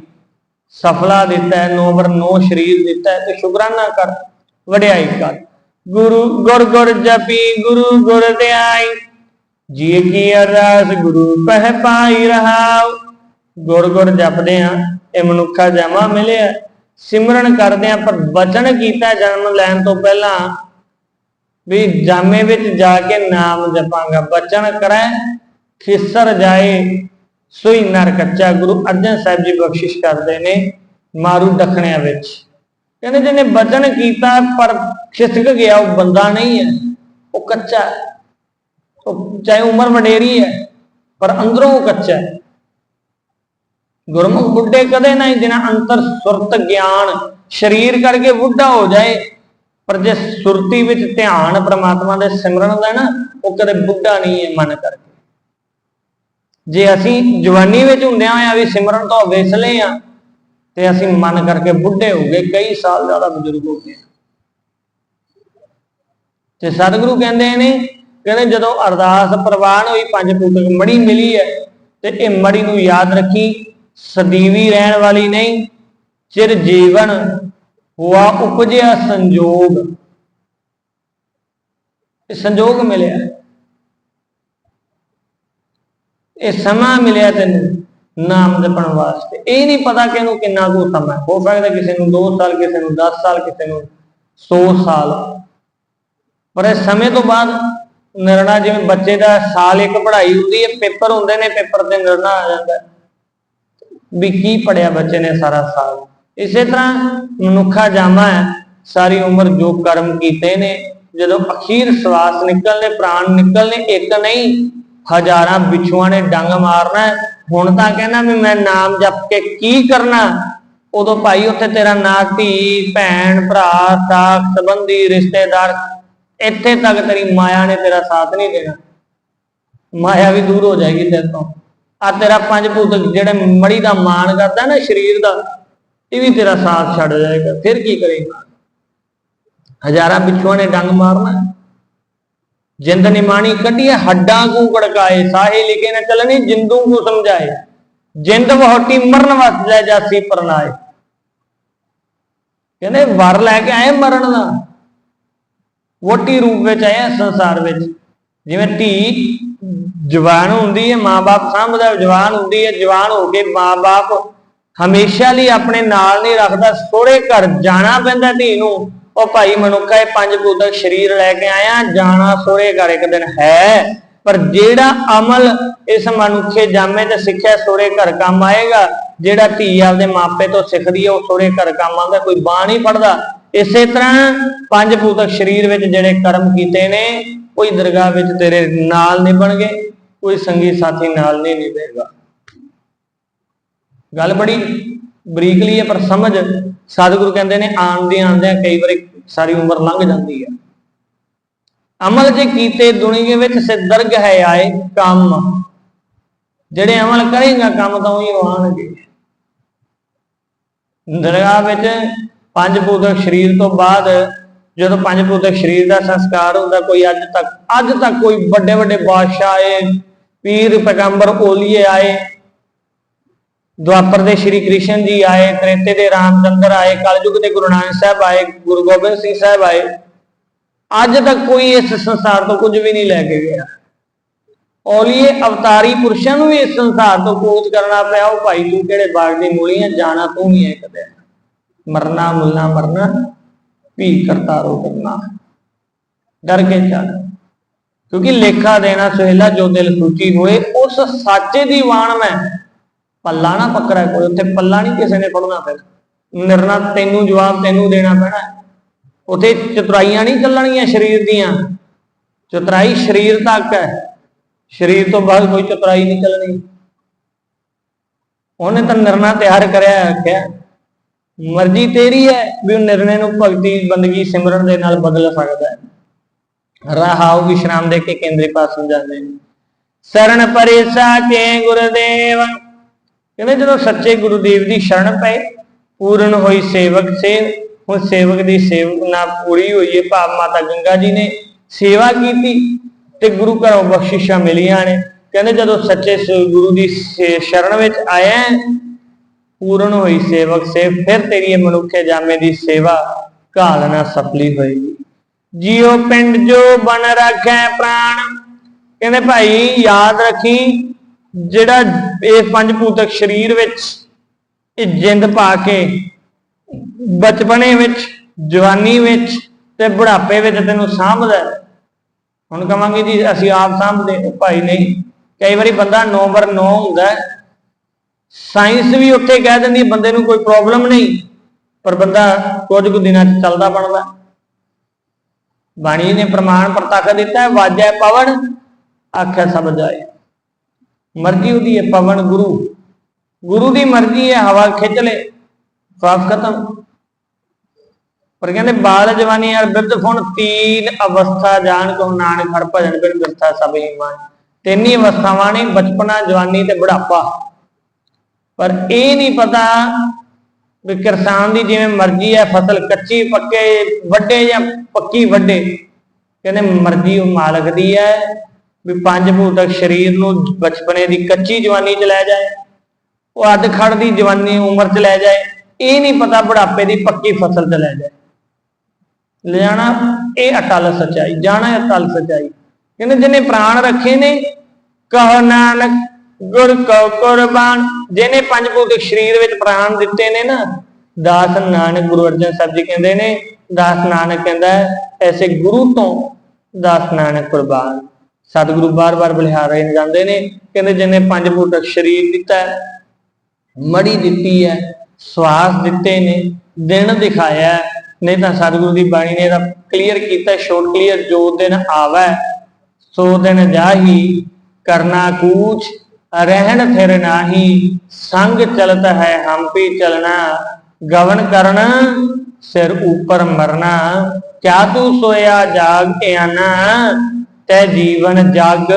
ਸਫਲਾ ਦਿੱਤਾ ਹੈ ਨੋਬਰ ਨੋ ਸ਼ਰੀਰ ਦਿੱਤਾ ਤੇ ਸ਼ੁਕਰਾਨਾ ਕਰ, ਵਡਿਆਈ ਕਰ। ਗੁਰੂ ਗੁਰ ਗੁਰ ਜਪੀ, ਗੁਰੂ ਗੁਰ ਧਿਆਈ ਜੀ ਕੀ ਅਰਦਾਸ ਗੁਰੂ ਪਹਿ ਪਾਈ ਰਹਾਉ। ਗੁਰ ਗੁਰ ਜਪਦੇ ਆ ਇਹ ਮਨੁੱਖਾ ਜਾਮਾ ਮਿਲਿਆ। ਸਿਮਰਨ ਕਰਦੇ ਆ ਪਰ ਬਚਨ ਕੀਤਾ ਜਨਮ ਲੈਣ ਤੋਂ ਪਹਿਲਾਂ ਵੀ ਜਾਮੇ ਵਿੱਚ ਜਾ ਕੇ ਨਾਮ ਜਪਾਂਗਾ। ਬਚਨ ਕਰੈ, ਖਿਸਰ ਜਾਏ, ਸੋਈ ਨਰ ਕੱਚਾ। ਗੁਰੂ ਅਰਜਨ ਸਾਹਿਬ ਜੀ ਬਖਸ਼ਿਸ਼ ਕਰਦੇ ਨੇ ਮਾਰੂ ਦਖਣਿਆਂ ਵਿੱਚ। ਕਹਿੰਦੇ ਜਿਹਨੇ ਬਚਨ ਕੀਤਾ ਪਰ ਖਿਸਕ ਗਿਆ, ਉਹ ਬੰਦਾ ਨਹੀਂ ਹੈ, ਉਹ ਕੱਚਾ। ਉਹ ਚਾਹੇ ਉਮਰ ਵਡੇਰੀ ਹੈ, ਪਰ ਅੰਦਰੋਂ ਉਹ ਕੱਚਾ ਹੈ। ਗੁਰਮੁਖ ਬੁੱਢੇ ਕਦੇ ਨਹੀਂ ਜਿਨ੍ਹਾਂ ਅੰਤਰ ਸੁਰਤ ਗਿਆਨ ਸਰੀਰ ਕਰਕੇ ਬੁੱਢਾ ਹੋ ਜਾਏ, ਪਰ ਜੇ ਸੁਰਤੀ ਵਿੱਚ ਧਿਆਨ ਪ੍ਰਮਾਤਮਾ ਦੇ ਸਿਮਰਨ ਦਾ ਨਾ, ਉਹ ਕਦੇ ਬੁੱਢਾ ਨਹੀਂ ਹੈ ਮਨ ਕਰਕੇ। ਜੇ ਅਸੀਂ ਜਵਾਨੀ ਵਿੱਚ ਹੁੰਦਿਆਂ ਹੋਇਆਂ ਵੀ ਸਿਮਰਨ ਤੋਂ ਵੇਸਲੇ ਆ ਤੇ ਅਸੀਂ ਮਨ ਕਰਕੇ ਬੁੱਢੇ ਹੋ ਗਏ, ਕਈ ਸਾਲ ਜ਼ਿਆਦਾ ਬਜ਼ੁਰਗ ਹੋ ਗਏ। ਤੇ ਸਤਿਗੁਰੂ ਕਹਿੰਦੇ ਨੇ ਕਹਿੰਦੇ ਜਦੋਂ ਅਰਦਾਸ ਪ੍ਰਵਾਨ ਹੋਈ, ਪੰਜ ਫੁੱਟ ਮੜੀ ਮਿਲੀ ਹੈ ਤੇ ਇਹ ਮੜੀ ਨੂੰ ਯਾਦ ਰੱਖੀ, ਸਦੀਵੀ ਰਹਿਣ ਵਾਲੀ ਨਹੀਂ, ਚਿਰ ਜੀਵਨ ਹੁਆ ਉਪਜਿਆ ਸੰਜੋਗ। ਇਹ ਸੰਜੋਗ ਮਿਲਿਆ। ਇਹ ਸਮਾਂ ਮਿਲਿਆ ਤੈਨੂੰ ਨਾਮ ਜਪਣ ਵਾਸਤੇ। ਇਹ ਨਹੀਂ ਪਤਾ ਕਿ ਇਹਨੂੰ ਕਿੰਨਾ ਕੁ ਸਮਾਂ ਹੋ। ਸਕਦਾ ਕਿਸੇ ਨੂੰ 2 ਸਾਲ, ਕਿਸੇ ਨੂੰ 10 ਸਾਲ, ਕਿਸੇ ਨੂੰ 100 ਸਾਲ। ਪਰ ਇਹ ਸਮੇਂ ਤੋਂ ਬਾਅਦ ਨਿਰਣਾ ਜਿਵੇਂ ਬੱਚੇ ਦਾ ਸਾਲ ਇੱਕ ਪੜ੍ਹਾਈ ਹੁੰਦੀ ਹੈ, ਪੇਪਰ ਹੁੰਦੇ ਨੇ, ਪੇਪਰ ਤੇ ਨਿਰਣਾ ਆ ਜਾਂਦਾ ਵੀ ਕੀ ਪੜਿਆ ਬੱਚੇ ਨੇ ਸਾਰਾ ਸਾਲ? ਇਸੇ ਤਰ੍ਹਾਂ ਮਨੁੱਖਾ ਜਾਮਾ ਹੈ, ਸਾਰੀ ਉਮਰ ਜੋ ਕਰਮ ਕੀਤੇ ਨੇ, ਜਦੋਂ ਅਖੀਰ ਸਵਾਸ ਨਿਕਲਨੇ, ਪ੍ਰਾਣ ਨਿਕਲਨੇ, ਇੱਕ ਨਹੀਂ, ਹਜ਼ਾਰਾਂ ਵਿਛੂਆਂ ਨੇ ਡੰਗ ਮਾਰਨਾ ਹੁਣ ਤਾਂ ਕਹਿੰਦਾ ਵੀ ਮੈਂ ਨਾਮ ਜਪ ਕੇ ਕੀ ਕਰਨਾ? ਉਦੋਂ ਭਾਈ ਉੱਥੇ ਤੇਰਾ ਨਾਂ, ਧੀ, ਭੈਣ, ਭਰਾ, ਸਾਖ, ਸੰਬੰਧੀ, ਰਿਸ਼ਤੇਦਾਰ ਇੱਥੇ ਤੱਕ ਤੇਰੀ ਮਾਇਆ ਨੇ ਤੇਰਾ ਸਾਥ ਨਹੀਂ ਦੇਣਾ। ਮਾਇਆ ਵੀ ਦੂਰ ਹੋ ਜਾਏਗੀ ਤੇਰੇ ਤੋਂ। ਆ ਤੇਰਾ ਪੰਜ ਭੂਤ ਜਿਹੜੇ ਮੜੀ ਦਾ ਮਾਣ ਕਰਦਾ ਨਾ ਸਰੀਰ ਦਾ, ਇਹ ਵੀ ਤੇਰਾ ਸਾਥ ਛੱਡ ਜਾਏਗਾ। ਫਿਰ ਕੀ ਕਰੇਗਾ? ਹਜ਼ਾਰਾਂ ਬਿੱਛੂਆਂ ਨੇ ਡੰਗ ਮਾਰਨਾ। ਜਿੰਦ ਨਿਮਾਣੀ ਕੱਢੀਏ, ਹੱਡਾਂ ਕੂ ਕੜਕਾਏ, ਸਾਹੇ ਲਿਖੇ ਨਾ ਚਲਣੀ, ਜਿੰਦੂ ਕੂ ਸਮਝਾਏ। ਜਿੰਦ ਬਹੁਟੀ ਮਰਨ ਵਸ ਜਾਏ ਜਾਸੀ ਪਰਨਾਏ। ਕਹਿੰਦੇ, ਵਰ ਲੈ ਕੇ ਆਏ ਮਰਨ ਦਾ। ਵੋਟੀ ਰੂਪ ਵਿੱਚ ਆਏ ਆ ਸੰਸਾਰ ਵਿੱਚ। ਜਿਵੇਂ ਧੀ ਜਵਾਨ ਹੁੰਦੀ ਹੈ, ਮਾਂ-ਬਾਪ ਸਾਂਭਦਾ, ਜਵਾਨ ਹੁੰਦੀ ਹੈ, ਜਵਾਨ ਹੋ ਕੇ ਮਾਂ-ਬਾਪ ਹਮੇਸ਼ਾ ਲਈ ਆਪਣੇ ਨਾਲ ਨਹੀਂ ਰੱਖਦਾ ਸੋਹਰੇ ਘਰ ਜਾਣਾ ਪੈਂਦਾ ਧੀ ਨੂੰ। ਉਹ ਭਾਈ ਮਨੁੱਖਾ ਇਹ ਪੰਜ ਭੂਤਕ ਸਰੀਰ ਲੈ ਕੇ ਆਇਆ, ਜਾਣਾ ਸੋਹਰੇ ਘਰ ਇੱਕ ਦਿਨ ਹੈ। ਪਰ ਜਿਹੜਾ ਅਮਲ ਇਸ ਮਨੁੱਖੇ ਜਾਮੇ ਤੇ ਸਿੱਖਿਆ ਸੋਹਰੇ ਘਰ ਕੰਮ ਆਏਗਾ, ਜਿਹੜਾ ਧੀ ਆਪਦੇ ਮਾਪੇ ਤੋਂ ਸਿੱਖਦੀ ਹੈ, ਉਹ ਸੋਹਰੇ ਘਰ ਕੰਮ ਆਉਂਦਾ, ਕੋਈ ਬਾਹ ਨਹੀਂ ਪੜਦਾ ਇਸੇ ਤਰ੍ਹਾਂ ਪੰਜ ਭੂਤਕ ਸਰੀਰ ਵਿੱਚ ਜਿਹੜੇ ਕਰਮ ਕੀਤੇ ਨੇ, ਕੋਈ ਦਰਗਾਹ ਵਿੱਚ ਤੇਰੇ ਨਾਲ ਨਿਭਣਗੇ ਕੋਈ ਸੰਗੀ ਸਾਥੀ ਨਾਲ ਨਹੀਂ ਨਿਭੇਗਾ। ਗੱਲ ਬੜੀ ਬਰੀਕਲੀ ਹੈ, ਪਰ ਸਮਝ। ਸਤਿਗੁਰੂ ਕਹਿੰਦੇ ਨੇ ਆਉਂਦੇ ਆਉਂਦੇ ਕਈ ਵਾਰੀ ਸਾਰੀ ਉਮਰ ਲੰਘ ਜਾਂਦੀ ਹੈ। ਅਮਲ ਜੇ ਕੀਤੇ ਦੁਨੀਆ ਵਿੱਚ ਸਿੱਧਰਗ ਹੈ ਆਏ ਕੰਮ। ਜਿਹੜੇ ਅਮਲ ਕਰੇਗਾ, ਕੰਮ ਤਾਂ ਉਹੀ ਆਉਣਗੇ ਦਰਗਾਹ ਵਿੱਚ ਪੰਜ ਪੂਤਕ ਸਰੀਰ ਤੋਂ ਬਾਅਦ ਜਦੋਂ ਪੰਜ ਪੂਤਕ ਸਰੀਰ ਦਾ ਸੰਸਕਾਰ ਹੁੰਦਾ, ਕੋਈ ਅੱਜ ਤੱਕ ਅੱਜ ਤੱਕ ਕੋਈ ਵੱਡੇ ਵੱਡੇ ਬਾਦਸ਼ਾਹ ਆਏ, ਪੀਰ ਪੈਗੰਬਰ ਓਲੀਏ ਆਏ ਦੁਆਪਰ ਦੇ ਸ਼੍ਰੀ ਕ੍ਰਿਸ਼ਨ ਜੀ ਆਏ, ਤ੍ਰੇਤੇ ਦੇ ਰਾਮਚੰਦਰ ਆਏ, ਕਲਯੁਗ ਦੇ ਗੁਰੂ ਨਾਨਕ ਸਾਹਿਬ ਆਏ, ਗੁਰੂ ਗੋਬਿੰਦ ਸਿੰਘ ਸਾਹਿਬ ਆਏ, ਅੱਜ ਤੱਕ ਕੋਈ ਇਸ ਸੰਸਾਰ ਤੋਂ ਕੁਝ ਵੀ ਨਹੀਂ ਲੈ ਕੇ ਗਿਆ। ਔਲੀਏ ਅਵਤਾਰੀ ਪੁਰਸ਼ਾਂ ਨੂੰ ਵੀ ਇਸ ਸੰਸਾਰ ਤੋਂ ਕੂਚ ਕਰਨਾ ਪਿਆ, ਉਹ ਭਾਈ ਤੂੰ ਕਿਹੜੇ ਬਾਗ ਦੀ ਮੂਲੀਆਂ ਜਾਣਾ ਤੂੰ ਹੀ ਹੈ ਕਦੇ। ਮਰਨਾ ਮੁੱਲਾ ਮਰਨਾ ਵੀ ਕਰਤਾ ਰੋ ਕਰਨਾ ਡਰ ਕੇ ਚੱਲ। ਕਿਉਂਕਿ ਲੇਖਾ ਦੇਣਾ ਸੁਹੇਲਾ ਜੋ ਦਿਲ ਸੂਚੀ ਹੋਏ, ਉਸ ਸਾਚੇ ਦੀ ਵਾਣ ਮੈਂ। ਪੱਲਾ ਨਾ ਪਕੜਾ ਕੋਈ, ਉੱਥੇ ਪੱਲਾ ਨਹੀਂ ਕਿਸੇ ਨੇ ਪੜਨਾ ਫਿਰ। ਨਿਰਣਾ ਤੈਨੂੰ ਜਵਾਬ ਤੈਨੂੰ ਦੇਣਾ ਪੈਣਾ। ਉਥੇ ਚਤੁਰਾਈਆਂ ਨਹੀਂ ਚੱਲਣਗੀਆਂ ਸਰੀਰ ਦੀਆਂ। ਚਤੁਰਾਈ ਸਰੀਰ ਤੱਕ ਹੈ। ਸਰੀਰ ਤੋਂ ਬਾਅਦ ਕੋਈ ਚਤੁਰਾਈ ਨਹੀਂ ਚੱਲਣੀ। ਉਹਨੇ ਤਾਂ ਨਿਰਣਾ ਤਿਆਰ ਕਰਿਆ, ਆਖਿਆ। ਮਰਜ਼ੀ ਤੇਰੀ ਹੈ, ਵੀ ਉਹ ਨਿਰਣੇ ਨੂੰ ਭਗਤੀ, ਬੰਦਗੀ, ਸਿਮਰਨ ਦੇ ਨਾਲ ਬਦਲ ਸਕਦਾ ਹੈ। ਰਹਾਉ ਵਿਸ਼ਰਾਮ ਦੇ ਕੇ ਕੇਂਦਰੀ ਪਾਸ ਸਮਝਾਉਂਦੇ ਨੇ ਸਰਣ ਪਰੇਸਾ ਕੇ ਗੁਰਦੇਵ। ਕਹਿੰਦੇ ਜਦੋਂ ਸੱਚੇ ਗੁਰੂਦੇਵ ਦੀ ਸ਼ਰਨ ਪਏ, ਪੂਰਨ ਹੋਈ ਸੇਵਕ ਸੇ, ਹੁਣ ਸੇਵਕ ਦੀ ਸੇਵਕ ਨਾ ਪੂਰੀ ਹੋਈ ਹੈ ਭਾਵ ਮਾਤਾ ਗੰਗਾ ਜੀ ਨੇ ਸੇਵਾ ਕੀਤੀ ਤੇ ਗੁਰੂ ਘਰੋਂ ਬਖਸ਼ਿਸ਼ਾਂ ਮਿਲੀਆਂ ਨੇ। ਕਹਿੰਦੇ ਜਦੋਂ ਸੱਚੇ ਗੁਰੂ ਦੀ ਸੇ- ਸ਼ਰਨ ਵਿੱਚ ਆਇਆ ਪੂਰਨ ਹੋਈ ਸੇਵਕ ਸੇ ਫਿਰ ਤੇਰੀ ਇਹ ਮਨੁੱਖੇ ਜਾਮੇ ਦੀ ਸੇਵਾ ਘਾਲਣਾ ਸਫਲੀ ਹੋਏਗੀ ਜਿਉ ਪਿੰਡ ਜੋ ਬਨ ਰੱਖੈ ਪ੍ਰਾਣ। ਕਹਿੰਦੇ ਭਾਈ ਯਾਦ ਰੱਖੀ, ਜਿਹੜਾ ਇਹ ਪੰਜ ਭੂਤਕ ਸਰੀਰ ਵਿੱਚ ਇਹ ਜਿੰਦ ਪਾ ਕੇ ਬਚਪਨੇ ਵਿੱਚ, ਜਵਾਨੀ ਵਿੱਚ ਤੇ ਬੁਢਾਪੇ ਵਿੱਚ ਤੈਨੂੰ ਸਾਂਭਦਾ ਹੁਣ ਕਵਾਂਗੇ ਜੀ, ਅਸੀਂ ਆਪ ਸਾਂਭਦੇ ਭਾਈ ਨਹੀਂ, ਕਈ ਵਾਰੀ ਬੰਦਾ ਨੰਬਰ 9 ਹੁੰਦਾ ਸਾਇੰਸ ਵੀ ਉੱਥੇ ਕਹਿ ਦਿੰਦੀ, ਬੰਦੇ ਨੂੰ ਕੋਈ ਪ੍ਰੋਬਲਮ ਨਹੀਂ, ਪਰ ਬੰਦਾ ਕੁਝ ਕੁ ਦਿਨਾਂ ਚ ਚੱਲਦਾ ਬਣਦਾ। ਬਾਣੀ ਨੇ ਪ੍ਰਮਾਣ ਪ੍ਰਤੱਖ ਦਿੱਤਾ ਹੈ ਵਾਜੈ ਪਵਨ ਆਖੇ ਸਭ ਜਾਏ। ਮਰਜ਼ੀ ਉਹਦੀ ਹੈ ਪਵਨ ਗੁਰੂ। ਗੁਰੂ ਦੀ ਮਰਜ਼ੀ ਹੈ, ਹਵਾ ਖਿੱਚ ਲੈ ਸਾਫ਼ ਖਤਮ। ਪਰ ਕਹਿੰਦੇ, ਬਾਲ ਜਵਾਨੀ ਔਰ ਬਿਰਧ ਫੁਣ ਤੀਨ ਅਵਸਥਾ ਜਾਣ ਕੋ ਨਾਨਕ ਹਰ ਭਜਨ ਬਿਨ ਬਿਰਥਾ ਸਭ ਹੀ ਮਾਨ ਤਿੰਨ ਅਵਸਥਾਵਾਂ ਨੇ, ਬਚਪਨਾ, ਜਵਾਨੀ ਤੇ ਬੁਢਾਪਾ। ਪਰ ਇਹ ਨਹੀਂ ਪਤਾ ਵੀ ਕਿਸਾਨ ਦੀ ਜਿਵੇਂ ਮਰਜ਼ੀ ਹੈ ਫਸਲ ਕੱਚੀ, ਪੱਕੇ, ਵੱਡੇ ਜਾਂ ਪੱਕੀ, ਵੱਡੇ। ਕਹਿੰਦੇ ਮਰਜ਼ੀ ਉਹ ਮਾਲਕ ਦੀ ਹੈ ਵੀ ਪੰਜ ਭੂਤਕ ਸਰੀਰ ਨੂੰ ਬਚਪਨੇ ਦੀ ਕੱਚੀ ਜਵਾਨੀ ਚ ਲੈ ਜਾਏ, ਉਹ ਅੱਧ ਖੜ ਦੀ ਜਵਾਨੀ ਉਮਰ ਚ ਲੈ ਜਾਏ, ਇਹ ਨਹੀਂ ਪਤਾ ਬੁਢਾਪੇ ਦੀ ਪੱਕੀ ਫਸਲ ਚ ਲੈ ਜਾਏ। ਲਿਆਣਾ ਇਹ ਅਟਲ ਸਚਾਈ, ਜਾਣਾ ਅਟਲ ਸਚਾਈ। ਕਹਿੰਦੇ ਜਿਹਨੇ ਪ੍ਰਾਣ ਰੱਖੇ ਨੇ, ਕਹੋ ਨਾਨਕ ਗੁਰ ਕੋ ਕੁਰਬਾਨ। ਜਿਹਨੇ ਪੰਜ ਭੂਤਿਕ ਸਰੀਰ ਵਿੱਚ ਪ੍ਰਾਣ ਦਿੱਤੇ ਨੇ ਨਾ, ਦਾਸ ਨਾਨਕ ਗੁਰੂ ਅਰਜਨ ਸਾਹਿਬ ਜੀ ਕਹਿੰਦੇ ਨੇ, ਦਾਸ ਨਾਨਕ ਕਹਿੰਦਾ ਐਸੇ ਗੁਰੂ ਤੋਂ ਦਾਸ ਨਾਨਕ ਕੁਰਬਾਨ। ਸਤਿਗੁਰੂ ਬਾਰ-ਬਾਰ ਬਲਿਹਾਰ ਰਹੇ ਜਾਂਦੇ ਨੇ, ਕਹਿੰਦੇ ਜਿਹਨੇ ਪੰਜ ਭੂਤਿਕ ਸਰੀਰ ਦਿੱਤਾ ਮੜੀ ਦਿੱਤੀ ਹੈ, ਸਵਾਸ ਦਿੱਤੇ ਨੇ, ਦਿਨ ਦਿਖਾਇਆ ਨਹੀਂ ਤਾਂ ਸਤਿਗੁਰੂ ਦੀ ਬਾਣੀ ਨੇ ਇਹਦਾ ਕਲੀਅਰ ਕੀਤਾ ਸ਼ੋਰਟ ਕਲੀਅਰ ਜੋ ਦਿਨ ਆਵੈ, ਸੋ ਦਿਨ ਜਾਹੀ ਕਰਨਾ ਕੂਚ ਰਹਿਣ ਥਿਰ ਨਾਹੀ, ਸੰਗ ਚਲਤ ਹੈ ਹਮ ਚਲਣਾ, ਗਵਨ ਕਰਨ, ਸਿਰ ਉਪਰ ਮਰਨਾ। ਕਿਆ ਤੂੰ ਸੋਇਆ ਜਾਗ ਇਆਨਾ ਤੈ ਜੀਵਨ ਜਗ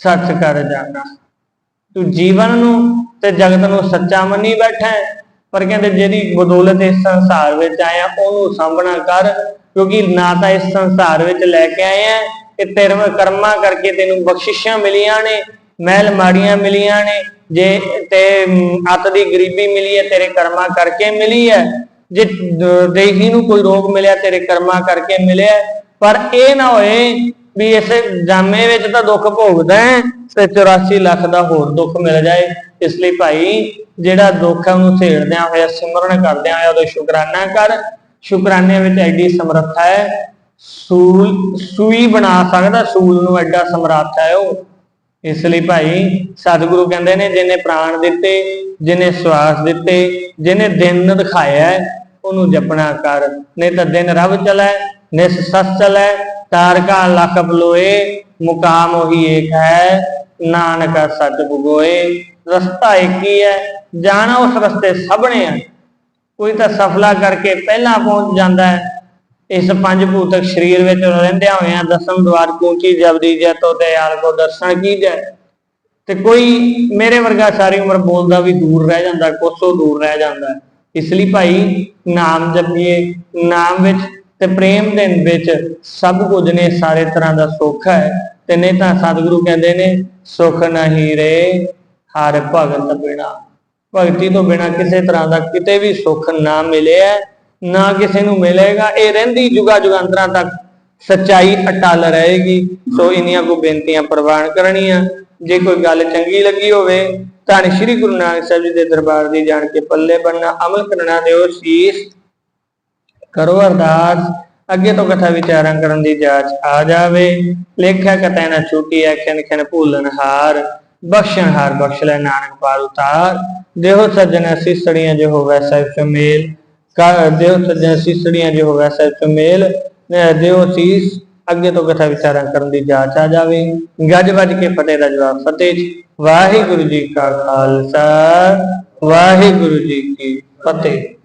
ਸੱਚ ਕਰ ਜਾਣਾ ਤੂੰ ਜੀਵਨ ਨੂੰ ਤੇ ਜਗਤ ਨੂੰ ਸੱਚਾ ਮੰਨੀ ਬੈਠਾ ਪਰ ਕਹਿੰਦੇ ਜਿਹੜੀ ਬਦੌਲਤ ਇਸ ਸੰਸਾਰ ਵਿੱਚ ਆਇਆ, ਉਹਨੂੰ ਸਾਂਭਣਾ ਕਰ, ਕਿਉਂਕਿ ਨਾ ਤਾਂ ਇਸ ਸੰਸਾਰ ਵਿੱਚ ਲੈ ਕੇ ਆਏ ਆ ਕਿ ਤੇਰੇ ਕਰਮਾਂ ਕਰਕੇ ਤੈਨੂੰ ਬਖਸ਼ਿਸ਼ਾਂ ਮਿਲੀਆਂ ਨੇ ਮਹਿਲ ਮਾੜੀਆਂ ਮਿਲੀਆਂ ਨੇ ਜੇ ਤੇ ਮ, ਅੱਤ ਦੀ ਗਰੀਬੀ ਮਿਲੀ ਹੈ ਤੇਰੇ ਕਰਮਾਂ ਕਰਕੇ ਮਿਲੀ ਹੈ। ਜੇ ਦੇਹੀ ਨੂੰ ਕੋਈ ਰੋਗ ਮਿਲਿਆ ਤੇਰੇ ਕਰਮਾਂ ਕਰਕੇ ਮਿਲਿਆ ਪਰ ਇਹ ਨਾ ਹੋਏ ਵੀ ਇਸੇ ਜਾਮੇ ਵਿੱਚ ਤਾਂ ਦੁੱਖ ਭੋਗਦਾ ਹੈ ਤੇ 84 ਲੱਖ ਦਾ ਹੋਰ ਦੁੱਖ ਮਿਲ ਜਾਏ। ਇਸ ਲਈ ਭਾਈ ਜਿਹੜਾ ਦੁੱਖ ਹੈ ਉਹਨੂੰ ਝੇੜਦਿਆਂ ਹੋਇਆ ਸਿਮਰਨ ਕਰਦਿਆਂ ਹੋਇਆ ਉਹਦਾ ਸ਼ੁਕਰਾਨਾ ਕਰ। ਸ਼ੁਕਰਾਨੇ ਵਿੱਚ ਐਡੀ ਸਮਰੱਥਾ ਹੈ। ਸੂਲ ਸੂਈ ਬਣਾ ਸਕਦਾ ਸੂਲ ਨੂੰ ਐਡਾ ਸਮਰੱਥਾ ਹੈ ਉਹ। ਇਸ ਲਈ ਭਾਈ ਸਤਿਗੁਰੂ ਕਹਿੰਦੇ ਨੇ, ਜਿਹਨੇ ਪ੍ਰਾਣ ਦਿੱਤੇ, ਜਿਹਨੇ ਸਵਾਸ ਦਿੱਤੇ, ਜਿਹਨੇ ਦਿਨ ਦਿਖਾਇਆ ਉਹਨੂੰ ਜਪਣਾ ਕਰ। ਨਹੀਂ ਤਾਂ ਦਿਨ ਰਬ ਚਲੈ, ਨਿਸ ਸਸ ਚਲੈ ਤਾਰਕਾ ਲੱਖ ਬਲੋਏ, ਮੁਕਾਮ ਉਹੀ ਏਕ ਹੈ, ਨਾਨਕ ਸਤ ਬੁਗੋਏ ਰਸਤਾ ਇੱਕ ਹੀ ਹੈ, ਜਾਣਾ ਉਸ ਰਸਤੇ ਸਭਨੇ ਆ। ਕੋਈ ਤਾਂ ਸਫਲਾ ਕਰਕੇ ਪਹਿਲਾਂ ਪਹੁੰਚ ਜਾਂਦਾ ਹੈ ਇਸ ਪੰਜ ਭੂਤਕ ਸਰੀਰ ਵਿੱਚ ਰਹਿੰਦਿਆਂ ਹੋਇਆਂ ਦਸਮ ਦਵਾਰ ਪਹੁੰਚੀ ਜਬਦੀ ਜੈ, ਤੋ ਦਇਆਲ ਕੋ ਦਰਸ਼ਨ ਕੀਜੈ ਤੇ ਕੋਈ ਮੇਰੇ ਵਰਗਾ ਸਾਰੀ ਉਮਰ ਬੋਲਦਾ ਵੀ ਦੂਰ ਰਹਿ ਜਾਂਦਾ, ਕੋਸੋਂ ਦੂਰ ਰਹਿ ਜਾਂਦਾ। ਇਸ ਲਈ ਭਾਈ ਨਾਮ ਜਪੀਏ। ਨਾਮ ਵਿੱਚ ਤੇ ਪ੍ਰੇਮ ਦੇ ਵਿੱਚ ਸਭ ਕੁਝ ਨੇ ਸਾਰੇ ਤਰ੍ਹਾਂ ਦਾ ਸੁੱਖ ਹੈ। ਤੇ ਨਹੀਂ ਤਾਂ ਸਤਿਗੁਰੂ ਕਹਿੰਦੇ ਨੇ, ਸੁਖ ਨਹੀਂ ਰੇ, ਹਰ ਭਗਤ ਬਿਨਾ। ਭਗਤੀ ਤੋਂ ਬਿਨਾ ਕਿਸੇ ਤਰ੍ਹਾਂ ਦਾ ਕਿਤੇ ਵੀ ਸੁੱਖ ਨਾ ਮਿਲਿਆ। ਨਾ ਕਿਸੇ ਨੂੰ ਮਿਲੇਗਾ। ਇਹ ਰਹਿੰਦੀ ਜੁਗਾ ਜੁਗਾਂਤਰਾਂ ਤੱਕ ਸੱਚਾਈ ਅਟਲ ਰਹੇਗੀ। ਸੋ ਇਨੀਆਂ ਕੋ ਬੇਨਤੀਆਂ ਪ੍ਰਵਾਨ ਕਰਨੀਆਂ। ਜੇ ਕੋਈ ਗੱਲ ਚੰਗੀ ਲੱਗੀ ਹੋਵੇ, ਤਾਂ ਸ੍ਰੀ ਗੁਰੂ ਨਾਨਕ ਸਾਹਿਬ ਜੀ ਦੇ ਦਰਬਾਰ ਦੀ ਜਾਣ ਕੇ ਪੱਲੇ ਬੰਨਾ ਅਮਲ ਕਰਨਾ ਦਿਓ, ਸੀਸ ਕਰੋ ਅਰਦਾਸ। ਅੱਗੇ ਤੋਂ ਕਥਾ ਵਿਚਾਰਾਂ ਕਰਨ ਦੀ ਜਾਚ ਆ ਜਾਵੇ। ਲੇਖਿਆ ਕਤੈ ਨਾ ਛੂਟੀ ਆਖਿਆ ਖਨ ਭੂਲਨ ਹਾਰ। ਬਖਸ਼ਣ ਹਾਰ ਬਖਸ਼ ਲੈ, ਨਾਨਕ ਪਾਰ ਉਤਾਰ। ਦੇਹੋ ਸੱਜਣ, ਸਿਸੜੀਆਂ ਜੋ ਹੋਵੇ ਸਹਿਬ ਸੁਮੇਲ। ਕਾ ਦੇਹੋ ਸੱਜਣ ਸਿਸੜੀਆਂ ਜੋ ਹੋਵੇ ਸਹਿਬ ਸੁਮੇਲ ਅਹ ਸੀਸ, ਅੱਗੇ ਤੋਂ ਕਥਾ ਵਿਚਾਰਾਂ ਕਰਨ ਦੀ ਜਾਚ ਆ ਜਾਵੇ। ਗੱਜ ਵੱਜ ਕੇ ਫਤਿਹ ਦਾ ਜਵਾਬ, ਫਤਿਹ ਵਾਹਿਗੁਰੂ ਜੀ ਕਾ ਖਾਲਸਾ, ਵਾਹਿਗੁਰੂ ਜੀ ਕੀ ਫਤਿਹ।